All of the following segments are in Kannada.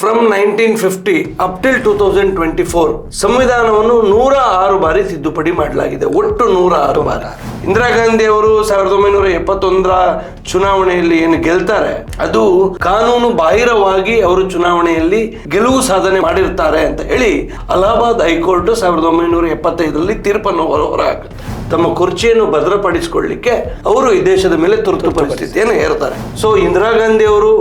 From nineteen fifty up till two thousand twenty four ಸಂವಿಧಾನವನ್ನು ನೂರ ಆರು ಬಾರಿ ತಿದ್ದುಪಡಿ ಮಾಡಲಾಗಿದೆ. ಒಟ್ಟು ನೂರ ಆರು ಬಾರಿ. ಇಂದಿರಾ ಗಾಂಧಿ ಅವರು ಸಾವಿರದ ಒಂಬೈನೂರ ಎಪ್ಪತ್ತೊಂದರ ಚುನಾವಣೆಯಲ್ಲಿ ಏನು ಗೆಲ್ತಾರೆ? ಅದು ಕಾನೂನು ಬಾಹಿರವಾಗಿ ಅವರು ಚುನಾವಣೆಯಲ್ಲಿ ಗೆಲುವು ಸಾಧನೆ ಮಾಡಿರ್ತಾರೆ ಅಂತ ಹೇಳಿ ಅಲಹಾಬಾದ್ ಹೈಕೋರ್ಟ್ ಸಾವಿರದ ಒಂಬೈನೂರ ಎಪ್ಪತ್ತೈದರಲ್ಲಿ ತೀರ್ಪನ್ನು ಹೊರ ಹೊರಹಾಕುತ್ತೆ ತಮ್ಮ ಕುರ್ಚಿಯನ್ನು ಭದ್ರಪಡಿಸಿಕೊಳ್ಳಿಕ್ಕೆ ಅವರು ಈ ದೇಶದ ಮೇಲೆ ತುರ್ತು ಪರಿಸ್ಥಿತಿಯನ್ನು ಹೇರ್ತಾರೆ ಸೊ ಇಂದಿರಾ ಗಾಂಧಿ ಅವರು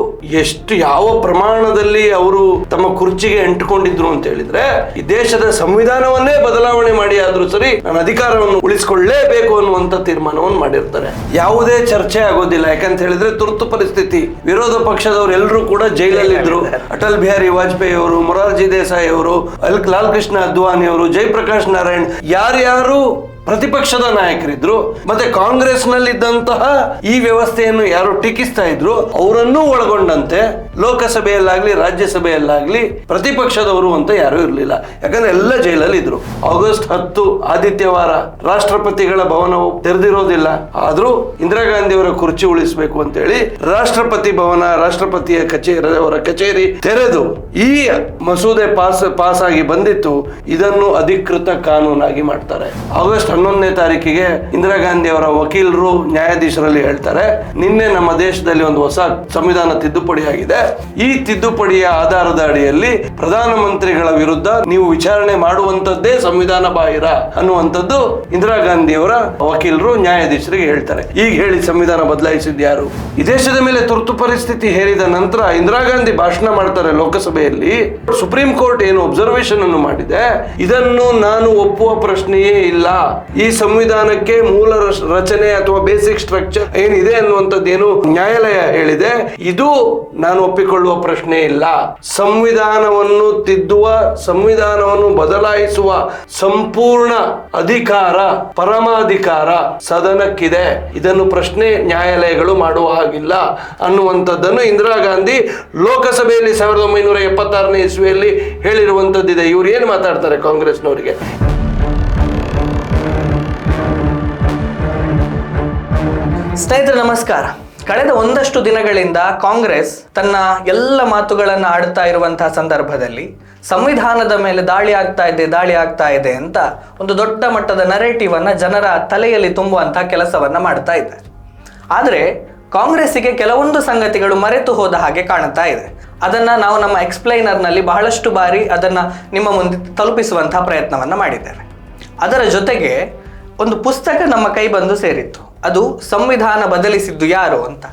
ಎಷ್ಟು ಯಾವ ಪ್ರಮಾಣದಲ್ಲಿ ಅವರು ತಮ್ಮ ಕುರ್ಚಿಗೆ ಅಂಟಿಕೊಂಡಿದ್ರು ಅಂತ ಹೇಳಿದ್ರೆ ಈ ದೇಶದ ಸಂವಿಧಾನವನ್ನೇ ಬದಲಾವಣೆ ಮಾಡಿ ಆದ್ರೂ ಸರಿ ನಾನು ಅಧಿಕಾರವನ್ನು ಉಳಿಸಿಕೊಳ್ಳಲೇಬೇಕು ಅನ್ನುವಂತ ತೀರ್ಮಾನವನ್ನು ಮಾಡಿರ್ತಾರೆ. ಯಾವುದೇ ಚರ್ಚೆ ಆಗೋದಿಲ್ಲ. ಯಾಕಂತ ಹೇಳಿದ್ರೆ ತುರ್ತು ಪರಿಸ್ಥಿತಿ. ವಿರೋಧ ಪಕ್ಷದವರು ಎಲ್ಲರೂ ಕೂಡ ಜೈಲಲ್ಲಿದ್ರು. ಅಟಲ್ ಬಿಹಾರಿ ವಾಜಪೇಯಿ ಅವರು ಮೊರಾರ್ಜಿ ದೇಸಾಯಿ ಅವರು ಅಲ್ ಲಾಲ್ ಕೃಷ್ಣ ಅದ್ವಾನಿ ಅವರು ಜಯಪ್ರಕಾಶ್ ನಾರಾಯಣ್ ಯಾರ್ಯಾರು ಪ್ರತಿಪಕ್ಷದ ನಾಯಕರಿದ್ರು, ಮತ್ತೆ ಕಾಂಗ್ರೆಸ್ ನಲ್ಲಿದ್ದಂತಹ ಈ ವ್ಯವಸ್ಥೆಯನ್ನು ಯಾರು ಟೀಕಿಸ್ತಾ ಇದ್ರು, ಅವರನ್ನೂ ಒಳಗೊಂಡಂತೆ ಲೋಕಸಭೆಯಲ್ಲಾಗ್ಲಿ, ರಾಜ್ಯಸಭೆಯಲ್ಲಾಗ್ಲಿ ಪ್ರತಿಪಕ್ಷದವರು ಅಂತ ಯಾರು ಇರಲಿಲ್ಲ. ಯಾಕಂದ್ರೆ ಎಲ್ಲ ಜೈಲಲ್ಲಿ ಇದ್ರು ಆಗಸ್ಟ್ ಹತ್ತು ಆದಿತ್ಯವಾರ ರಾಷ್ಟ್ರಪತಿಗಳ ಭವನವು ತೆರೆದಿರೋದಿಲ್ಲ. ಆದ್ರೂ ಇಂದಿರಾ ಗಾಂಧಿಯವರ ಕುರ್ಚಿ ಉಳಿಸಬೇಕು ಅಂತ ಹೇಳಿ ರಾಷ್ಟ್ರಪತಿ ಭವನ, ರಾಷ್ಟ್ರಪತಿಯ ಕಚೇರಿ ಅವರ ಕಚೇರಿ ತೆರೆದು ಈ ಮಸೂದೆ ಪಾಸ್ ಪಾಸ್ ಆಗಿ ಬಂದಿತ್ತು. ಇದನ್ನು ಅಧಿಕೃತ ಕಾನೂನಾಗಿ ಮಾಡ್ತಾರೆ. ಆಗಸ್ಟ್ ಹನ್ನೊಂದನೇ ತಾರೀಕಿಗೆ ಇಂದಿರಾ ಗಾಂಧಿ ಅವರ ವಕೀಲರು ನ್ಯಾಯಾಧೀಶರಲ್ಲಿ ಹೇಳ್ತಾರೆ, ನಿನ್ನೆ ನಮ್ಮ ದೇಶದಲ್ಲಿ ಒಂದು ಹೊಸ ಸಂವಿಧಾನ ತಿದ್ದುಪಡಿ ಆಗಿದೆ ಈ ತಿದ್ದುಪಡಿಯ ಆಧಾರದ ಅಡಿಯಲ್ಲಿ ಪ್ರಧಾನಮಂತ್ರಿಗಳ ವಿರುದ್ಧ ನೀವು ವಿಚಾರಣೆ ಮಾಡುವಂತದ್ದೇ ಸಂವಿಧಾನ ಬಾಹಿರ ಅನ್ನುವಂಥದ್ದು ಇಂದಿರಾ ಗಾಂಧಿ ಅವರ ವಕೀಲರು ನ್ಯಾಯಾಧೀಶರಿಗೆ ಹೇಳ್ತಾರೆ. ಈಗ ಹೇಳಿ ಸಂವಿಧಾನ ಬದಲಾಯಿಸಿದ್ ಯಾರು? ಈ ದೇಶದ ಮೇಲೆ ತುರ್ತು ಪರಿಸ್ಥಿತಿ ಹೇರಿದ ನಂತರ ಇಂದಿರಾ ಗಾಂಧಿ ಭಾಷಣ ಮಾಡ್ತಾರೆ ಲೋಕಸಭೆಯಲ್ಲಿ. ಸುಪ್ರೀಂ ಕೋರ್ಟ್ ಏನು ಅಬ್ಸರ್ವೇಷನ್ ಅನ್ನು ಮಾಡಿದೆ? ಇದನ್ನು ನಾನು ಒಪ್ಪುವ ಪ್ರಶ್ನೆಯೇ ಇಲ್ಲ. ಈ ಸಂವಿಧಾನಕ್ಕೆ ಮೂಲ ರಚ- ರಚನೆ ಅಥವಾ ಬೇಸಿಕ್ ಸ್ಟ್ರಕ್ಚರ್ ಏನಿದೆ ಅನ್ನುವಂಥದ್ದು ಏನು ನ್ಯಾಯಾಲಯ ಹೇಳಿದೆ. ಇದು ನಾನು ಒಪ್ಪಿಕೊಳ್ಳುವ ಪ್ರಶ್ನೆ ಇಲ್ಲ. ಸಂವಿಧಾನವನ್ನು ತಿದ್ದುವ, ಸಂವಿಧಾನವನ್ನು ಬದಲಾಯಿಸುವ ಸಂಪೂರ್ಣ ಅಧಿಕಾರ, ಪರಮಾಧಿಕಾರ ಸದನಕ್ಕಿದೆ. ಇದನ್ನು ಪ್ರಶ್ನೆ ನ್ಯಾಯಾಲಯಗಳು ಮಾಡುವ ಹಾಗಿಲ್ಲ. ಅನ್ನುವಂಥದ್ದನ್ನು ಇಂದಿರಾ ಗಾಂಧಿ ಲೋಕಸಭೆಯಲ್ಲಿ ಸಾವಿರದ ಒಂಬೈನೂರ ಎಪ್ಪತ್ತಾರನೇ ಇಸ್ವಿಯಲ್ಲಿ ಹೇಳಿರುವಂಥದ್ದಿದೆ. ಇವ್ರು ಏನು ಮಾತಾಡ್ತಾರೆ ಕಾಂಗ್ರೆಸ್ನವರಿಗೆ? ಸ್ನೇಹಿತರೆ, ನಮಸ್ಕಾರ. ಕಳೆದ ಒಂದಷ್ಟು ದಿನಗಳಿಂದ ಕಾಂಗ್ರೆಸ್ ತನ್ನ ಎಲ್ಲ ಮಾತುಗಳನ್ನು ಆಡ್ತಾ ಇರುವಂತಹ ಸಂದರ್ಭದಲ್ಲಿ ಸಂವಿಧಾನದ ಮೇಲೆ ದಾಳಿ ಆಗ್ತಾ ಇದೆ, ದಾಳಿ ಆಗ್ತಾ ಇದೆ ಅಂತ ಒಂದು ದೊಡ್ಡ ಮಟ್ಟದ ನರೇಟಿವ್ ಅನ್ನ ಜನರ ತಲೆಯಲ್ಲಿ ತುಂಬುವಂತಹ ಕೆಲಸವನ್ನ ಮಾಡ್ತಾ ಇದೆ. ಆದರೆ ಕಾಂಗ್ರೆಸ್ಸಿಗೆ ಕೆಲವೊಂದು ಸಂಗತಿಗಳು ಮರೆತು ಹೋದ ಹಾಗೆ ಕಾಣುತ್ತಾ ಇದೆ. ಅದನ್ನ ನಾವು ನಮ್ಮ ಎಕ್ಸ್ಪ್ಲೈನರ್ನಲ್ಲಿ ಬಹಳಷ್ಟು ಬಾರಿ ಅದನ್ನ ನಿಮ್ಮ ಮುಂದೆ ತಲುಪಿಸುವಂತಹ ಪ್ರಯತ್ನವನ್ನ ಮಾಡಿದ್ದೇವೆ ಅದರ ಜೊತೆಗೆ ಒಂದು ಪುಸ್ತಕ ನಮ್ಮ ಕೈ ಬಂದು ಸೇರಿತ್ತು. ಅದು ಸಂವಿಧಾನ ಬದಲಿಸಿದ್ದು ಯಾರು ಅಂತ.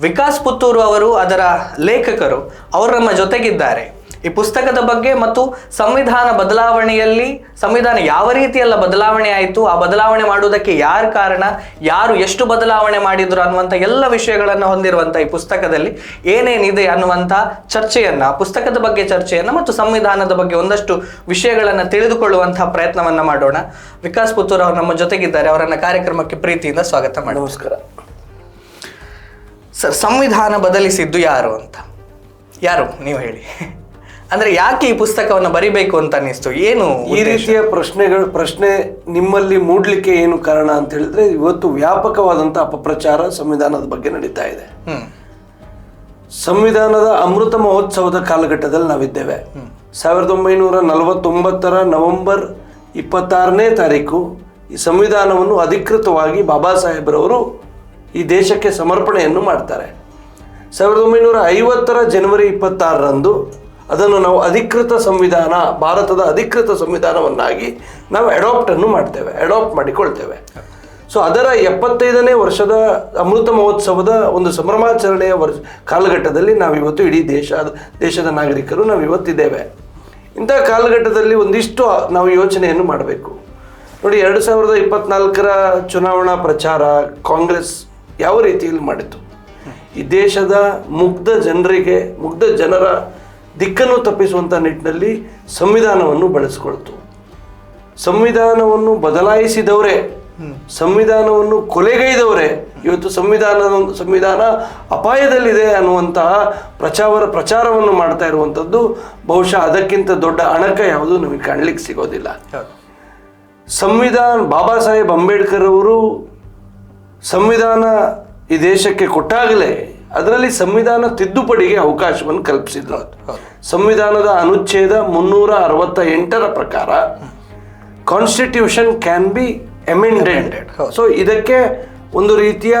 ವಿಕಾಸ್ ಪುತ್ತೂರು ಅವರು ಅದರ ಲೇಖಕರು ಅವರು ನಮ್ಮ ಜೊತೆಗಿದ್ದಾರೆ. ಈ ಪುಸ್ತಕದ ಬಗ್ಗೆ ಮತ್ತು ಸಂವಿಧಾನ ಬದಲಾವಣೆಯಲ್ಲಿ ಸಂವಿಧಾನ ಯಾವ ರೀತಿಯೆಲ್ಲ ಬದಲಾವಣೆ ಆಯಿತು ಆ ಬದಲಾವಣೆ ಮಾಡುವುದಕ್ಕೆ ಯಾರು ಕಾರಣ ಯಾರು ಎಷ್ಟು ಬದಲಾವಣೆ ಮಾಡಿದ್ರು ಅನ್ನುವಂಥ ಎಲ್ಲ ವಿಷಯಗಳನ್ನು ಹೊಂದಿರುವಂಥ ಈ ಪುಸ್ತಕದಲ್ಲಿ ಏನೇನಿದೆ ಅನ್ನುವಂಥ ಚರ್ಚೆಯನ್ನು ಪುಸ್ತಕದ ಬಗ್ಗೆ ಚರ್ಚೆಯನ್ನು ಮತ್ತು ಸಂವಿಧಾನದ ಬಗ್ಗೆ ಒಂದಷ್ಟು ವಿಷಯಗಳನ್ನು ತಿಳಿದುಕೊಳ್ಳುವಂತಹ ಪ್ರಯತ್ನವನ್ನು ಮಾಡೋಣ. ವಿಕಾಸ್ ಪುತ್ತೂರ್ ಅವರು ನಮ್ಮ ಜೊತೆಗಿದ್ದಾರೆ. ಅವರನ್ನು ಕಾರ್ಯಕ್ರಮಕ್ಕೆ ಪ್ರೀತಿಯಿಂದ ಸ್ವಾಗತ ಮಾಡಿ ನಮಸ್ಕಾರ. ಸರ್ ಸಂವಿಧಾನ ಬದಲಿಸಿದ್ದು ಯಾರು ಅಂತ? ಯಾರು? ನೀವು ಹೇಳಿ. ಅಂದ್ರೆ ಯಾಕೆ ಈ ಪುಸ್ತಕವನ್ನು ಬರಿಬೇಕು ಅಂತ ಅನ್ನಿಸ್ತು? ಏನು ಈ ರೀತಿಯ ಪ್ರಶ್ನೆಗಳು ಪ್ರಶ್ನೆ ನಿಮ್ಮಲ್ಲಿ ಮೂಡ್ಲಿಕ್ಕೆ ಏನು ಕಾರಣ ಅಂತ ಹೇಳಿದ್ರೆ ಇವತ್ತು ವ್ಯಾಪಕವಾದಂತ ಅಪಪ್ರಚಾರ ಸಂವಿಧಾನದ ಬಗ್ಗೆ ನಡೀತಾ ಇದೆ. ಸಂವಿಧಾನದ ಅಮೃತ ಮಹೋತ್ಸವದ ಕಾಲಘಟ್ಟದಲ್ಲಿ ನಾವಿದ್ದೇವೆ. ಸಾವಿರದ ಒಂಬೈನೂರ ನಲವತ್ತೊಂಬತ್ತರ ನವೆಂಬರ್ ಇಪ್ಪತ್ತಾರನೇ ತಾರೀಕು ಈ ಸಂವಿಧಾನವನ್ನು ಅಧಿಕೃತವಾಗಿ ಬಾಬಾ ಸಾಹೇಬ್ರವರು ಈ ದೇಶಕ್ಕೆ ಸಮರ್ಪಣೆಯನ್ನು ಮಾಡ್ತಾರೆ. ಸಾವಿರದ ಒಂಬೈನೂರ ಐವತ್ತರ ಜನವರಿ ಇಪ್ಪತ್ತಾರರಂದು ಅದನ್ನು ನಾವು ಅಧಿಕೃತ ಸಂವಿಧಾನ, ಭಾರತದ ಅಧಿಕೃತ ಸಂವಿಧಾನವನ್ನಾಗಿ ನಾವು ಅಡಾಪ್ಟನ್ನು ಮಾಡ್ತೇವೆ ಅಡಾಪ್ಟ್ ಮಾಡಿಕೊಳ್ತೇವೆ. ಸೊ ಅದರ ಎಪ್ಪತ್ತೈದನೇ ವರ್ಷದ ಅಮೃತ ಮಹೋತ್ಸವದ ಒಂದು ಸಂಭ್ರಮಾಚರಣೆಯ ವರ್ಷ, ಕಾಲಘಟ್ಟದಲ್ಲಿ ನಾವಿವತ್ತು ಇಡೀ ದೇಶ, ದೇಶದ ನಾಗರಿಕರು ನಾವು ಇವತ್ತಿದ್ದೇವೆ ಇಂಥ ಕಾಲಘಟ್ಟದಲ್ಲಿ ಒಂದಿಷ್ಟು ನಾವು ಯೋಚನೆಯನ್ನು ಮಾಡಬೇಕು. ನೋಡಿ, ಎರಡು ಸಾವಿರದ ಇಪ್ಪತ್ನಾಲ್ಕರ ಚುನಾವಣಾ ಪ್ರಚಾರ ಕಾಂಗ್ರೆಸ್ ಯಾವ ರೀತಿಯಲ್ಲಿ ಮಾಡಿತು? ಈ ದೇಶದ ಮುಗ್ಧ ಜನರಿಗೆ, ಮುಗ್ಧ ಜನರ ದಿಕ್ಕನ್ನು ತಪ್ಪಿಸುವಂಥ ನಿಟ್ಟಿನಲ್ಲಿ ಸಂವಿಧಾನವನ್ನು ಬಳಸಿಕೊಳ್ತು. ಸಂವಿಧಾನವನ್ನು ಬದಲಾಯಿಸಿದವರೇ, ಸಂವಿಧಾನವನ್ನು ಕೊಲೆಗೈದವರೇ, ಇವತ್ತು ಸಂವಿಧಾನದ ಸಂವಿಧಾನ ಅಪಾಯದಲ್ಲಿದೆ ಅನ್ನುವಂತಹ ಪ್ರಚಾರ, ಪ್ರಚಾರವನ್ನು ಮಾಡ್ತಾ ಇರುವಂಥದ್ದು ಬಹುಶಃ ಅದಕ್ಕಿಂತ ದೊಡ್ಡ ಅಣಕ ಯಾವುದು ನಮಗೆ ಕಾಣಲಿಕ್ಕೆ ಸಿಗೋದಿಲ್ಲ. ಸಂವಿಧಾನ, ಬಾಬಾ ಸಾಹೇಬ್ ಅಂಬೇಡ್ಕರ್ ಅವರು ಸಂವಿಧಾನ ಈ ದೇಶಕ್ಕೆ ಕೊಟ್ಟಾಗಲೇ ಅದರಲ್ಲಿ ಸಂವಿಧಾನ ತಿದ್ದುಪಡಿಗೆ ಅವಕಾಶವನ್ನು ಕಲ್ಪಿಸಿದ್ರು. ಸಂವಿಧಾನದ ಅನುಚ್ಛೇದ ಮುನ್ನೂರ ಅರವತ್ತ ಎಂಟರ ಪ್ರಕಾರ ಕಾನ್ಸ್ಟಿಟ್ಯೂಷನ್ ಕ್ಯಾನ್ ಬಿ ಅಮೆಂಡೆಡ್ ಹೌದು. ಸೊ ಇದಕ್ಕೆ ಒಂದು ರೀತಿಯ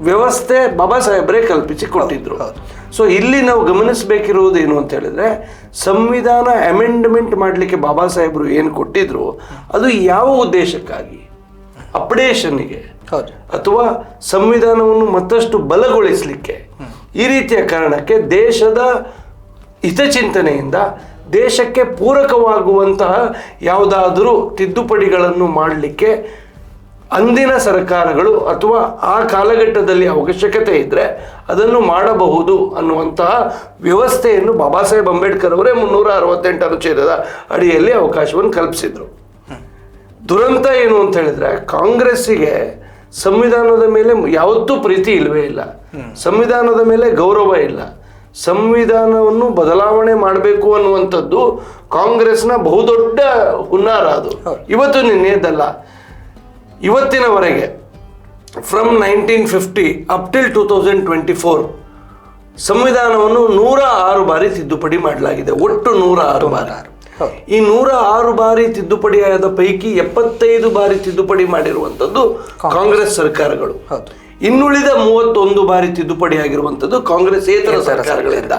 ವ್ಯವಸ್ಥೆ ಬಾಬಾ ಸಾಹೇಬ್ರೇ ಕಲ್ಪಿಸಿ ಕೊಟ್ಟಿದ್ರು ಸೊ ಇಲ್ಲಿ ನಾವು ಗಮನಿಸಬೇಕಿರುವುದು ಏನು ಅಂತ ಹೇಳಿದ್ರೆ ಸಂವಿಧಾನ ಅಮೆಂಡ್ಮೆಂಟ್ ಮಾಡಲಿಕ್ಕೆ ಬಾಬಾ ಸಾಹೇಬರು ಏನು ಕೊಟ್ಟಿದ್ರು ಅದು ಯಾವ ಉದ್ದೇಶಕ್ಕಾಗಿ? ಅಪ್ಡೇಷನ್ಗೆ ಅಥವಾ ಸಂವಿಧಾನವನ್ನು ಮತ್ತಷ್ಟು ಬಲಗೊಳಿಸಲಿಕ್ಕೆ. ಈ ರೀತಿಯ ಕಾರಣಕ್ಕೆ ದೇಶದ ಹಿತಚಿಂತನೆಯಿಂದ ದೇಶಕ್ಕೆ ಪೂರಕವಾಗುವಂತಹ ಯಾವುದಾದರೂ ತಿದ್ದುಪಡಿಗಳನ್ನು ಮಾಡಲಿಕ್ಕೆ ಅಂದಿನ ಸರ್ಕಾರಗಳು ಅಥವಾ ಆ ಕಾಲಘಟ್ಟದಲ್ಲಿ ಅವಶ್ಯಕತೆ ಇದ್ದರೆ ಅದನ್ನು ಮಾಡಬಹುದು ಅನ್ನುವಂತಹ ವ್ಯವಸ್ಥೆಯನ್ನು ಬಾಬಾ ಸಾಹೇಬ್ ಅಂಬೇಡ್ಕರ್ ಅವರೇ ಮುನ್ನೂರ ಅರವತ್ತೆಂಟು ಅನುಚ್ಛೇದದ ಅಡಿಯಲ್ಲಿ ಅವಕಾಶವನ್ನು ಕಲ್ಪಿಸಿದರು. ದುರಂತ ಏನು ಅಂತ ಹೇಳಿದ್ರೆ ಕಾಂಗ್ರೆಸ್ಸಿಗೆ ಸಂವಿಧಾನದ ಮೇಲೆ ಯಾವತ್ತೂ ಪ್ರೀತಿ ಇಲ್ವೇ ಇಲ್ಲ. ಸಂವಿಧಾನದ ಮೇಲೆ ಗೌರವ ಇಲ್ಲ. ಸಂವಿಧಾನವನ್ನು ಬದಲಾವಣೆ ಮಾಡಬೇಕು ಅನ್ನುವಂಥದ್ದು ಕಾಂಗ್ರೆಸ್ನ ಬಹುದೊಡ್ಡ ಹುನ್ನಾರ ಅದು. ಇವತ್ತು ನಿನ್ನೆದಲ್ಲ ಇವತ್ತಿನವರೆಗೆ from nineteen fifty up till two thousand twenty four ಸಂವಿಧಾನವನ್ನು ನೂರ ಆರು ಬಾರಿ ತಿದ್ದುಪಡಿ ಮಾಡಲಾಗಿದೆ. ಒಟ್ಟು ನೂರ ಆರು ಬಾರಿ. ಈ ನೂರ ಆರು ಬಾರಿ ತಿದ್ದುಪಡಿಯಾದ ಪೈಕಿ ಎಪ್ಪತ್ತೈದು ಬಾರಿ ತಿದ್ದುಪಡಿ ಮಾಡಿರುವಂಥದ್ದು ಕಾಂಗ್ರೆಸ್. ಸರ್ಕಾರಗಳು. ಇನ್ನುಳಿದ ಮೂವತ್ತೊಂದು ಬಾರಿ ತಿದ್ದುಪಡಿ ಆಗಿರುವಂಥದ್ದು ಕಾಂಗ್ರೆಸ್ ಏತರ ಸರ್ಕಾರಗಳಿಂದ.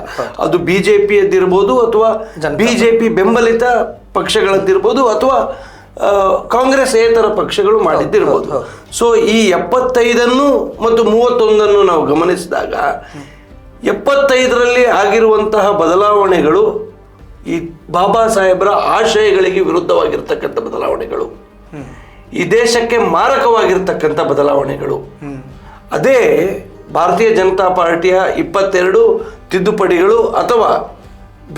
ಅದು ಬಿಜೆಪಿಯದ್ದಿರ್ಬೋದು ಅಥವಾ ಬಿಜೆಪಿ ಬೆಂಬಲಿತ ಪಕ್ಷಗಳದ್ದಿರ್ಬೋದು ಅಥವಾ ಕಾಂಗ್ರೆಸ್ ಏತರ ಪಕ್ಷಗಳು ಮಾಡಿದ್ದಿರ್ಬೋದು. ಸೊ ಈ ಎಪ್ಪತ್ತೈದನ್ನು ಮತ್ತು ಮೂವತ್ತೊಂದನ್ನು ನಾವು ಗಮನಿಸಿದಾಗ ಎಪ್ಪತ್ತೈದರಲ್ಲಿ ಆಗಿರುವಂತಹ ಬದಲಾವಣೆಗಳು ಈ ಬಾಬಾ ಸಾಹೇಬರ ಆಶಯಗಳಿಗೆ ವಿರುದ್ಧವಾಗಿರ್ತಕ್ಕಂಥ ಬದಲಾವಣೆಗಳು. ಈ ದೇಶಕ್ಕೆ ಮಾರಕವಾಗಿರ್ತಕ್ಕಂಥ ಬದಲಾವಣೆಗಳು. ಅದೇ ಭಾರತೀಯ ಜನತಾ ಪಾರ್ಟಿಯ ಇಪ್ಪತ್ತೆರಡು ತಿದ್ದುಪಡಿಗಳು ಅಥವಾ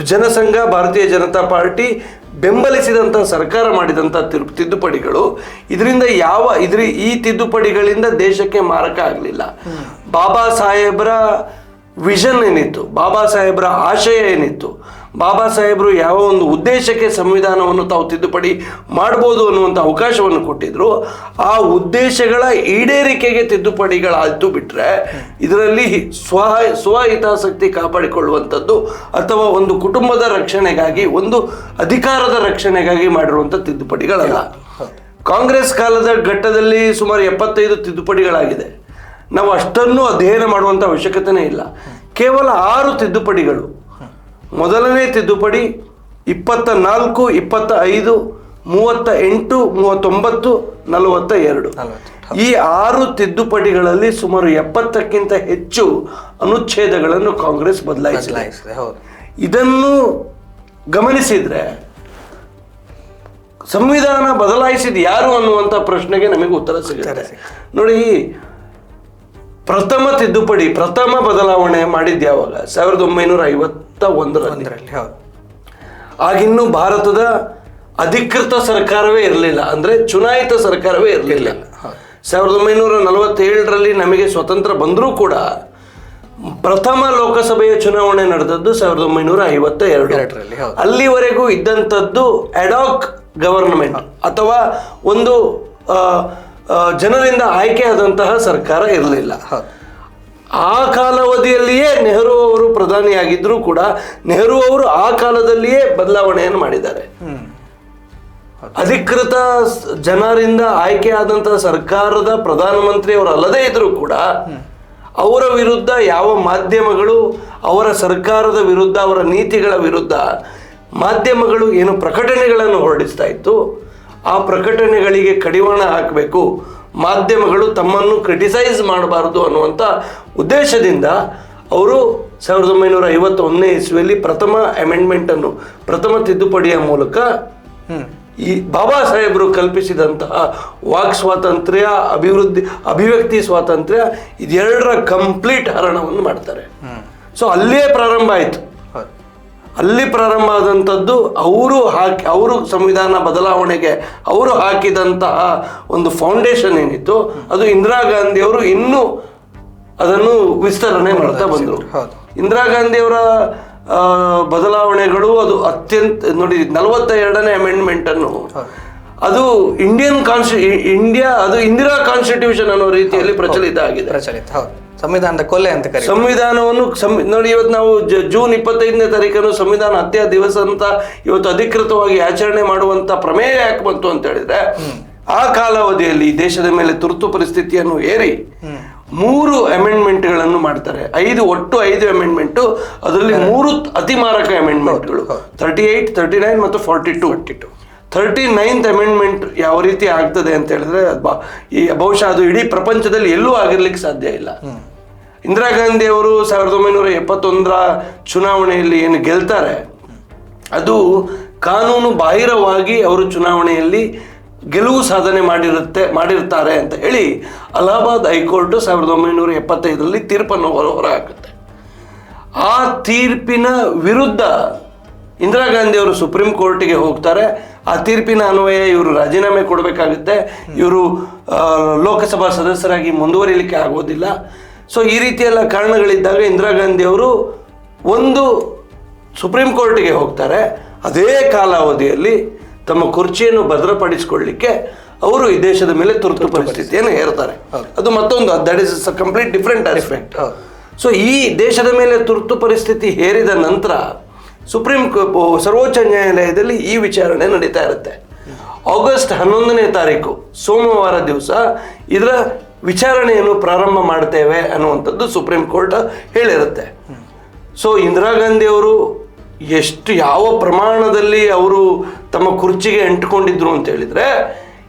ಜನಸಂಘ, ಭಾರತೀಯ ಜನತಾ ಪಾರ್ಟಿ ಬೆಂಬಲಿಸಿದಂಥ ಸರ್ಕಾರ ಮಾಡಿದಂಥ ತಿರು- ತಿದ್ದುಪಡಿಗಳು. ಇದರಿಂದ ಯಾವ, ಇದ್ರ, ಈ ತಿದ್ದುಪಡಿಗಳಿಂದ ದೇಶಕ್ಕೆ ಮಾರಕ ಆಗಲಿಲ್ಲ. ಬಾಬಾ ಸಾಹೇಬರ ವಿಷನ್ ಏನಿತ್ತು? ಬಾಬಾ ಸಾಹೇಬರ ಆಶಯ ಏನಿತ್ತು? ಬಾಬಾ ಸಾಹೇಬರು ಯಾವ ಒಂದು ಉದ್ದೇಶಕ್ಕೆ ಸಂವಿಧಾನವನ್ನು ತಾವು ತಿದ್ದುಪಡಿ ಮಾಡ್ಬೋದು ಅನ್ನುವಂಥ ಅವಕಾಶವನ್ನು ಕೊಟ್ಟಿದ್ರು. ಆ ಉದ್ದೇಶಗಳ ಈಡೇರಿಕೆಗೆ ತಿದ್ದುಪಡಿಗಳಾಯ್ತು ಬಿಟ್ರೆ ಇದರಲ್ಲಿ ಸ್ವ ಸ್ವಹಿತಾಸಕ್ತಿ ಕಾಪಾಡಿಕೊಳ್ಳುವಂಥದ್ದು ಅಥವಾ ಒಂದು ಕುಟುಂಬದ ರಕ್ಷಣೆಗಾಗಿ, ಒಂದು ಅಧಿಕಾರದ ರಕ್ಷಣೆಗಾಗಿ ಮಾಡಿರುವಂಥ ತಿದ್ದುಪಡಿಗಳಲ್ಲ. ಕಾಂಗ್ರೆಸ್ ಕಾಲದ ಘಟ್ಟದಲ್ಲಿ ಸುಮಾರು ಎಪ್ಪತ್ತೈದು ತಿದ್ದುಪಡಿಗಳಾಗಿದೆ. ನಾವು ಅಷ್ಟನ್ನು ಅಧ್ಯಯನ ಮಾಡುವಂಥ ಅವಶ್ಯಕತೆನೇ ಇಲ್ಲ. ಕೇವಲ ಆರು ತಿದ್ದುಪಡಿಗಳು ಮೊದಲನೇ ತಿದ್ದುಪಡಿ ಇಪ್ಪತ್ತ ನಾಲ್ಕು ಇಪ್ಪತ್ತ ಐದು ಮೂವತ್ತ ಎಂಟು ಮೂವತ್ತೊಂಬತ್ತು ನಲವತ್ತ ಎರಡು. ಈ ಆರು ತಿದ್ದುಪಡಿಗಳಲ್ಲಿ ಸುಮಾರು ಎಪ್ಪತ್ತಕ್ಕಿಂತ ಹೆಚ್ಚು ಅನುಚ್ಛೇದಗಳನ್ನು ಕಾಂಗ್ರೆಸ್ ಬದಲಾಯಿಸಿದೆ. ಇದನ್ನು ಗಮನಿಸಿದ್ರೆ ಸಂವಿಧಾನ ಬದಲಾಯಿಸಿದ ಯಾರು ಅನ್ನುವಂಥ ಪ್ರಶ್ನೆಗೆ ನಮಗೆ ಉತ್ತರ ಸಿಗುತ್ತೆ. ನೋಡಿ ಪ್ರಥಮ ತಿದ್ದುಪಡಿ ಪ್ರಥಮ ಬದಲಾವಣೆ ಮಾಡಿದ್ದು ಯಾವಾಗ ಸಾವಿರದ ಒಂಬೈನೂರ ಐವತ್ತ ಒಂದರಲ್ಲಿ. ಹೌದು. ಆಗಿನ್ನೂ ಭಾರತದ ಅಧಿಕೃತ ಸರ್ಕಾರವೇ ಇರಲಿಲ್ಲ. ಅಂದ್ರೆ ಚುನಾಯಿತ ಸರ್ಕಾರವೇ ಇರಲಿಲ್ಲ. ಸಾವಿರದ ಒಂಬೈನೂರ ನಲವತ್ತೇಳರಲ್ಲಿ ನಮಗೆ ಸ್ವತಂತ್ರ ಬಂದರೂ ಕೂಡ ಪ್ರಥಮ ಲೋಕಸಭೆಯ ಚುನಾವಣೆ ನಡೆದದ್ದು ಸಾವಿರದ ಒಂಬೈನೂರ ಐವತ್ತ ಎರಡು ಎರಡರಲ್ಲಿ ಅಲ್ಲಿವರೆಗೂ ಇದ್ದಂಥದ್ದು ಅಡಾಕ್ ಗವರ್ನಮೆಂಟ್ ಅಥವಾ ಒಂದು ಜನರಿಂದ ಆಯ್ಕೆಯಾದಂತಹ ಸರ್ಕಾರ ಇರಲಿಲ್ಲ. ಆ ಕಾಲಾವಧಿಯಲ್ಲಿಯೇ ನೆಹರು ಅವರು ಪ್ರಧಾನಿಯಾಗಿದ್ದರೂ ಕೂಡ ನೆಹರು ಅವರು ಆ ಕಾಲದಲ್ಲಿಯೇ ಬದಲಾವಣೆಯನ್ನು ಮಾಡಿದ್ದಾರೆ. ಅಧಿಕೃತ ಜನರಿಂದ ಜನರಿಂದ ಆಯ್ಕೆಯಾದಂತಹ ಸರ್ಕಾರದ ಪ್ರಧಾನಮಂತ್ರಿ ಅವರು ಅಲ್ಲದೇ ಇದ್ರೂ ಕೂಡ ಅವರ ವಿರುದ್ಧ ಯಾವ ಮಾಧ್ಯಮಗಳು ಅವರ ಸರ್ಕಾರದ ವಿರುದ್ಧ ಅವರ ನೀತಿಗಳ ವಿರುದ್ಧ ಮಾಧ್ಯಮಗಳು ಏನು ಪ್ರಕಟಣೆಗಳನ್ನು ಹೊರಡಿಸ್ತಾ ಇತ್ತು ಆ ಪ್ರಕಟಣೆಗಳಿಗೆ ಕಡಿವಾಣ ಹಾಕಬೇಕು. ಮಾಧ್ಯಮಗಳು ತಮ್ಮನ್ನು ಕ್ರಿಟಿಸೈಸ್ ಮಾಡಬಾರದು ಅನ್ನುವಂಥ ಉದ್ದೇಶದಿಂದ ಅವರು ಸಾವಿರದ ಒಂಬೈನೂರ ಐವತ್ತೊಂದನೇ ಇಸ್ವಿಯಲ್ಲಿ ಪ್ರಥಮ ಅಮೆಂಡ್ಮೆಂಟನ್ನು ಪ್ರಥಮ ತಿದ್ದುಪಡಿಯ ಮೂಲಕ ಈ ಬಾಬಾ ಸಾಹೇಬರು ಕಲ್ಪಿಸಿದಂತಹ ವಾಕ್ ಸ್ವಾತಂತ್ರ್ಯ ಅಭಿವೃದ್ಧಿ ಅಭಿವ್ಯಕ್ತಿ ಸ್ವಾತಂತ್ರ್ಯ ಇದೆರಡರ ಕಂಪ್ಲೀಟ್ ಹರಣವನ್ನು ಮಾಡ್ತಾರೆ. ಸೊ ಅಲ್ಲೇ ಪ್ರಾರಂಭ ಆಯಿತು. ಅಲ್ಲಿ ಪ್ರಾರಂಭ ಆದಂಥದ್ದು ಅವರು ಹಾಕಿ ಅವರು ಸಂವಿಧಾನ ಬದಲಾವಣೆಗೆ ಅವರು ಹಾಕಿದಂತಹ ಒಂದು ಫೌಂಡೇಶನ್ ಏನಿತ್ತು ಅದು ಇಂದಿರಾ ಗಾಂಧಿಯವರು ಇನ್ನೂ ಅದನ್ನು ವಿಸ್ತರಣೆ ಮಾಡ್ತಾ ಬಂದರು. ಇಂದಿರಾ ಗಾಂಧಿಯವರ ಬದಲಾವಣೆಗಳು ಅದು ಅತ್ಯಂತ ನೋಡಿ ನಲವತ್ತ ಎರಡನೇ ಅಮೆಂಡ್ಮೆಂಟ್ ಅನ್ನು ಅದು ಇಂಡಿಯನ್ ಕಾನ್ಸ್ಟಿ ಇಂಡಿಯಾ ಅದು ಇಂದಿರಾ ಕಾನ್ಸ್ಟಿಟ್ಯೂಷನ್ ಅನ್ನೋ ರೀತಿಯಲ್ಲಿ ಪ್ರಚಲಿತ ಆಗಿದೆ. ಪ್ರಚಲಿತ ಹೌದು. ಸಂವಿಧಾನದ ಕೊಲೆ ಅಂತ ಕರೆ ಸಂವಿಧಾನವನ್ನು ಸಂವಿ ನೋಡಿ ಇವತ್ತು ನಾವು ಜೂನ್ ಇಪ್ಪತ್ತೈದನೇ ತಾರೀಕನ್ನು ಸಂವಿಧಾನ ಹತ್ಯೆ ದಿವಸ ಅಂತ ಇವತ್ತು ಅಧಿಕೃತವಾಗಿ ಆಚರಣೆ ಮಾಡುವಂತ ಪ್ರಮೇಯ ಯಾಕೆ ಬಂತು ಅಂತ ಹೇಳಿದ್ರೆ ಆ ಕಾಲಾವಧಿಯಲ್ಲಿ ದೇಶದ ಮೇಲೆ ತುರ್ತು ಪರಿಸ್ಥಿತಿಯನ್ನು ಏರಿ ಮೂರು ಅಮೆಂಡ್ಮೆಂಟ್ಗಳನ್ನು ಮಾಡ್ತಾರೆ. ಐದು ಒಟ್ಟು ಐದು ಅಮೆಂಡ್ಮೆಂಟ್ ಅದರಲ್ಲಿ ಮೂರು ಅತಿ ಮಾರಕ ಅಮೆಂಡ್ಮೆಂಟ್ಗಳು ತರ್ಟಿ ಏಟ್ ತರ್ಟಿ ನೈನ್ ಮತ್ತು forty two to thirty ninth amendment ಯಾವ ರೀತಿ ಆಗ್ತದೆ ಅಂತ ಹೇಳಿದ್ರೆ ಈ ಬಹುಶಃ ಅದು ಇಡೀ ಪ್ರಪಂಚದಲ್ಲಿ ಎಲ್ಲೂ ಆಗಿರ್ಲಿಕ್ಕೆ ಸಾಧ್ಯ ಇಲ್ಲ. ಇಂದಿರಾ ಗಾಂಧಿ ಅವರು ಸಾವಿರದ ಒಂಬೈನೂರ ಎಪ್ಪತ್ತೊಂದರ ಚುನಾವಣೆಯಲ್ಲಿ ಏನು ಗೆಲ್ತಾರೆ, ಅದು ಕಾನೂನು ಬಾಹಿರವಾಗಿ ಅವರು ಚುನಾವಣೆಯಲ್ಲಿ ಗೆಲುವು ಸಾಧನೆ ಮಾಡಿರುತ್ತೆ, ಮಾಡಿರ್ತಾರೆ ಅಂತ ಹೇಳಿ ಅಲಹಾಬಾದ್ ಹೈಕೋರ್ಟ್ ಸಾವಿರದ ಒಂಬೈನೂರ ಎಪ್ಪತ್ತೈದರಲ್ಲಿ ತೀರ್ಪನ್ನು ಹೊರ ಹೊರ ಹಾಕುತ್ತೆ ಆ ತೀರ್ಪಿನ ವಿರುದ್ಧ ಇಂದಿರಾ ಗಾಂಧಿ ಅವರು ಸುಪ್ರೀಂ ಕೋರ್ಟಿಗೆ ಹೋಗ್ತಾರೆ. ಆ ತೀರ್ಪಿನ ಅನ್ವಯ ಇವರು ರಾಜೀನಾಮೆ ಕೊಡಬೇಕಾಗುತ್ತೆ. ಇವರು ಲೋಕಸಭಾ ಸದಸ್ಯರಾಗಿ ಮುಂದುವರಿಲಿಕ್ಕೆ ಆಗೋದಿಲ್ಲ. ಸೊ ಈ ರೀತಿಯೆಲ್ಲ ಕಾರಣಗಳಿದ್ದಾಗ ಇಂದಿರಾ ಗಾಂಧಿ ಅವರು ಒಂದು ಸುಪ್ರೀಂ ಕೋರ್ಟಿಗೆ ಹೋಗ್ತಾರೆ. ಅದೇ ಕಾಲಾವಧಿಯಲ್ಲಿ ತಮ್ಮ ಕುರ್ಚಿಯನ್ನು ಭದ್ರಪಡಿಸಿಕೊಳ್ಳಿಕ್ಕೆ ಅವರು ಈ ದೇಶದ ಮೇಲೆ ತುರ್ತು ಪರಿಸ್ಥಿತಿಯನ್ನು ಹೇರ್ತಾರೆ ಅದು ಮತ್ತೊಂದು that is complete different aspect. So ಈ ದೇಶದ ಮೇಲೆ ತುರ್ತು ಪರಿಸ್ಥಿತಿ ಹೇರಿದ ನಂತರ ಸುಪ್ರೀಂ ಸರ್ವೋಚ್ಚ ನ್ಯಾಯಾಲಯದಲ್ಲಿ ಈ ವಿಚಾರಣೆ ನಡೀತಾ ಇರುತ್ತೆ. ಆಗಸ್ಟ್ ಹನ್ನೊಂದನೇ ತಾರೀಕು ಸೋಮವಾರ ದಿವಸ ಇದರ ವಿಚಾರಣೆಯನ್ನು ಪ್ರಾರಂಭ ಮಾಡ್ತೇವೆ ಅನ್ನುವಂಥದ್ದು ಸುಪ್ರೀಂ ಕೋರ್ಟ್ ಹೇಳಿರುತ್ತೆ. ಸೊ ಇಂದಿರಾ ಗಾಂಧಿ ಅವರು ಎಷ್ಟು ಯಾವ ಪ್ರಮಾಣದಲ್ಲಿ ಅವರು ತಮ್ಮ ಕುರ್ಚಿಗೆ ಅಂಟಿಕೊಂಡಿದ್ರು ಅಂತ ಹೇಳಿದ್ರೆ,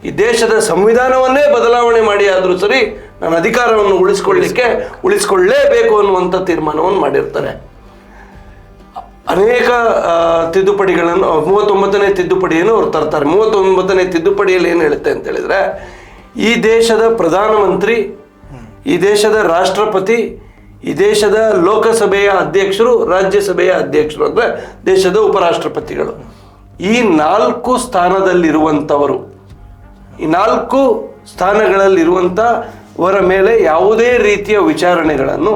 ಈ ದೇಶದ ಸಂವಿಧಾನವನ್ನೇ ಬದಲಾವಣೆ ಮಾಡಿ ಆದರೂ ಸರಿ ನಾನು ಅಧಿಕಾರವನ್ನು ಉಳಿಸ್ಕೊಳ್ಳಿಕ್ಕೆ ಉಳಿಸ್ಕೊಳ್ಳೇಬೇಕು ಅನ್ನುವಂಥ ತೀರ್ಮಾನವನ್ನು ಮಾಡಿರ್ತಾರೆ. ಅನೇಕ ತಿದ್ದುಪಡಿಗಳನ್ನು, ಮೂವತ್ತೊಂಬತ್ತನೇ ತಿದ್ದುಪಡಿಯನ್ನು ಅವ್ರು ತರ್ತಾರೆ. ಮೂವತ್ತೊಂಬತ್ತನೇ ತಿದ್ದುಪಡಿಯಲ್ಲಿ ಏನು ಹೇಳುತ್ತೆ ಅಂತ ಹೇಳಿದ್ರೆ ಈ ದೇಶದ ಪ್ರಧಾನಮಂತ್ರಿ, ಈ ದೇಶದ ರಾಷ್ಟ್ರಪತಿ, ಈ ದೇಶದ ಲೋಕಸಭೆಯ ಅಧ್ಯಕ್ಷರು, ರಾಜ್ಯಸಭೆಯ ಅಧ್ಯಕ್ಷರು ಅಂದರೆ ದೇಶದ ಉಪರಾಷ್ಟ್ರಪತಿಗಳು ಈ ನಾಲ್ಕು ಸ್ಥಾನದಲ್ಲಿರುವಂಥವರು, ಈ ನಾಲ್ಕು ಸ್ಥಾನಗಳಲ್ಲಿರುವಂಥವರ ಮೇಲೆ ಯಾವುದೇ ರೀತಿಯ ವಿಚಾರಣೆಗಳನ್ನು.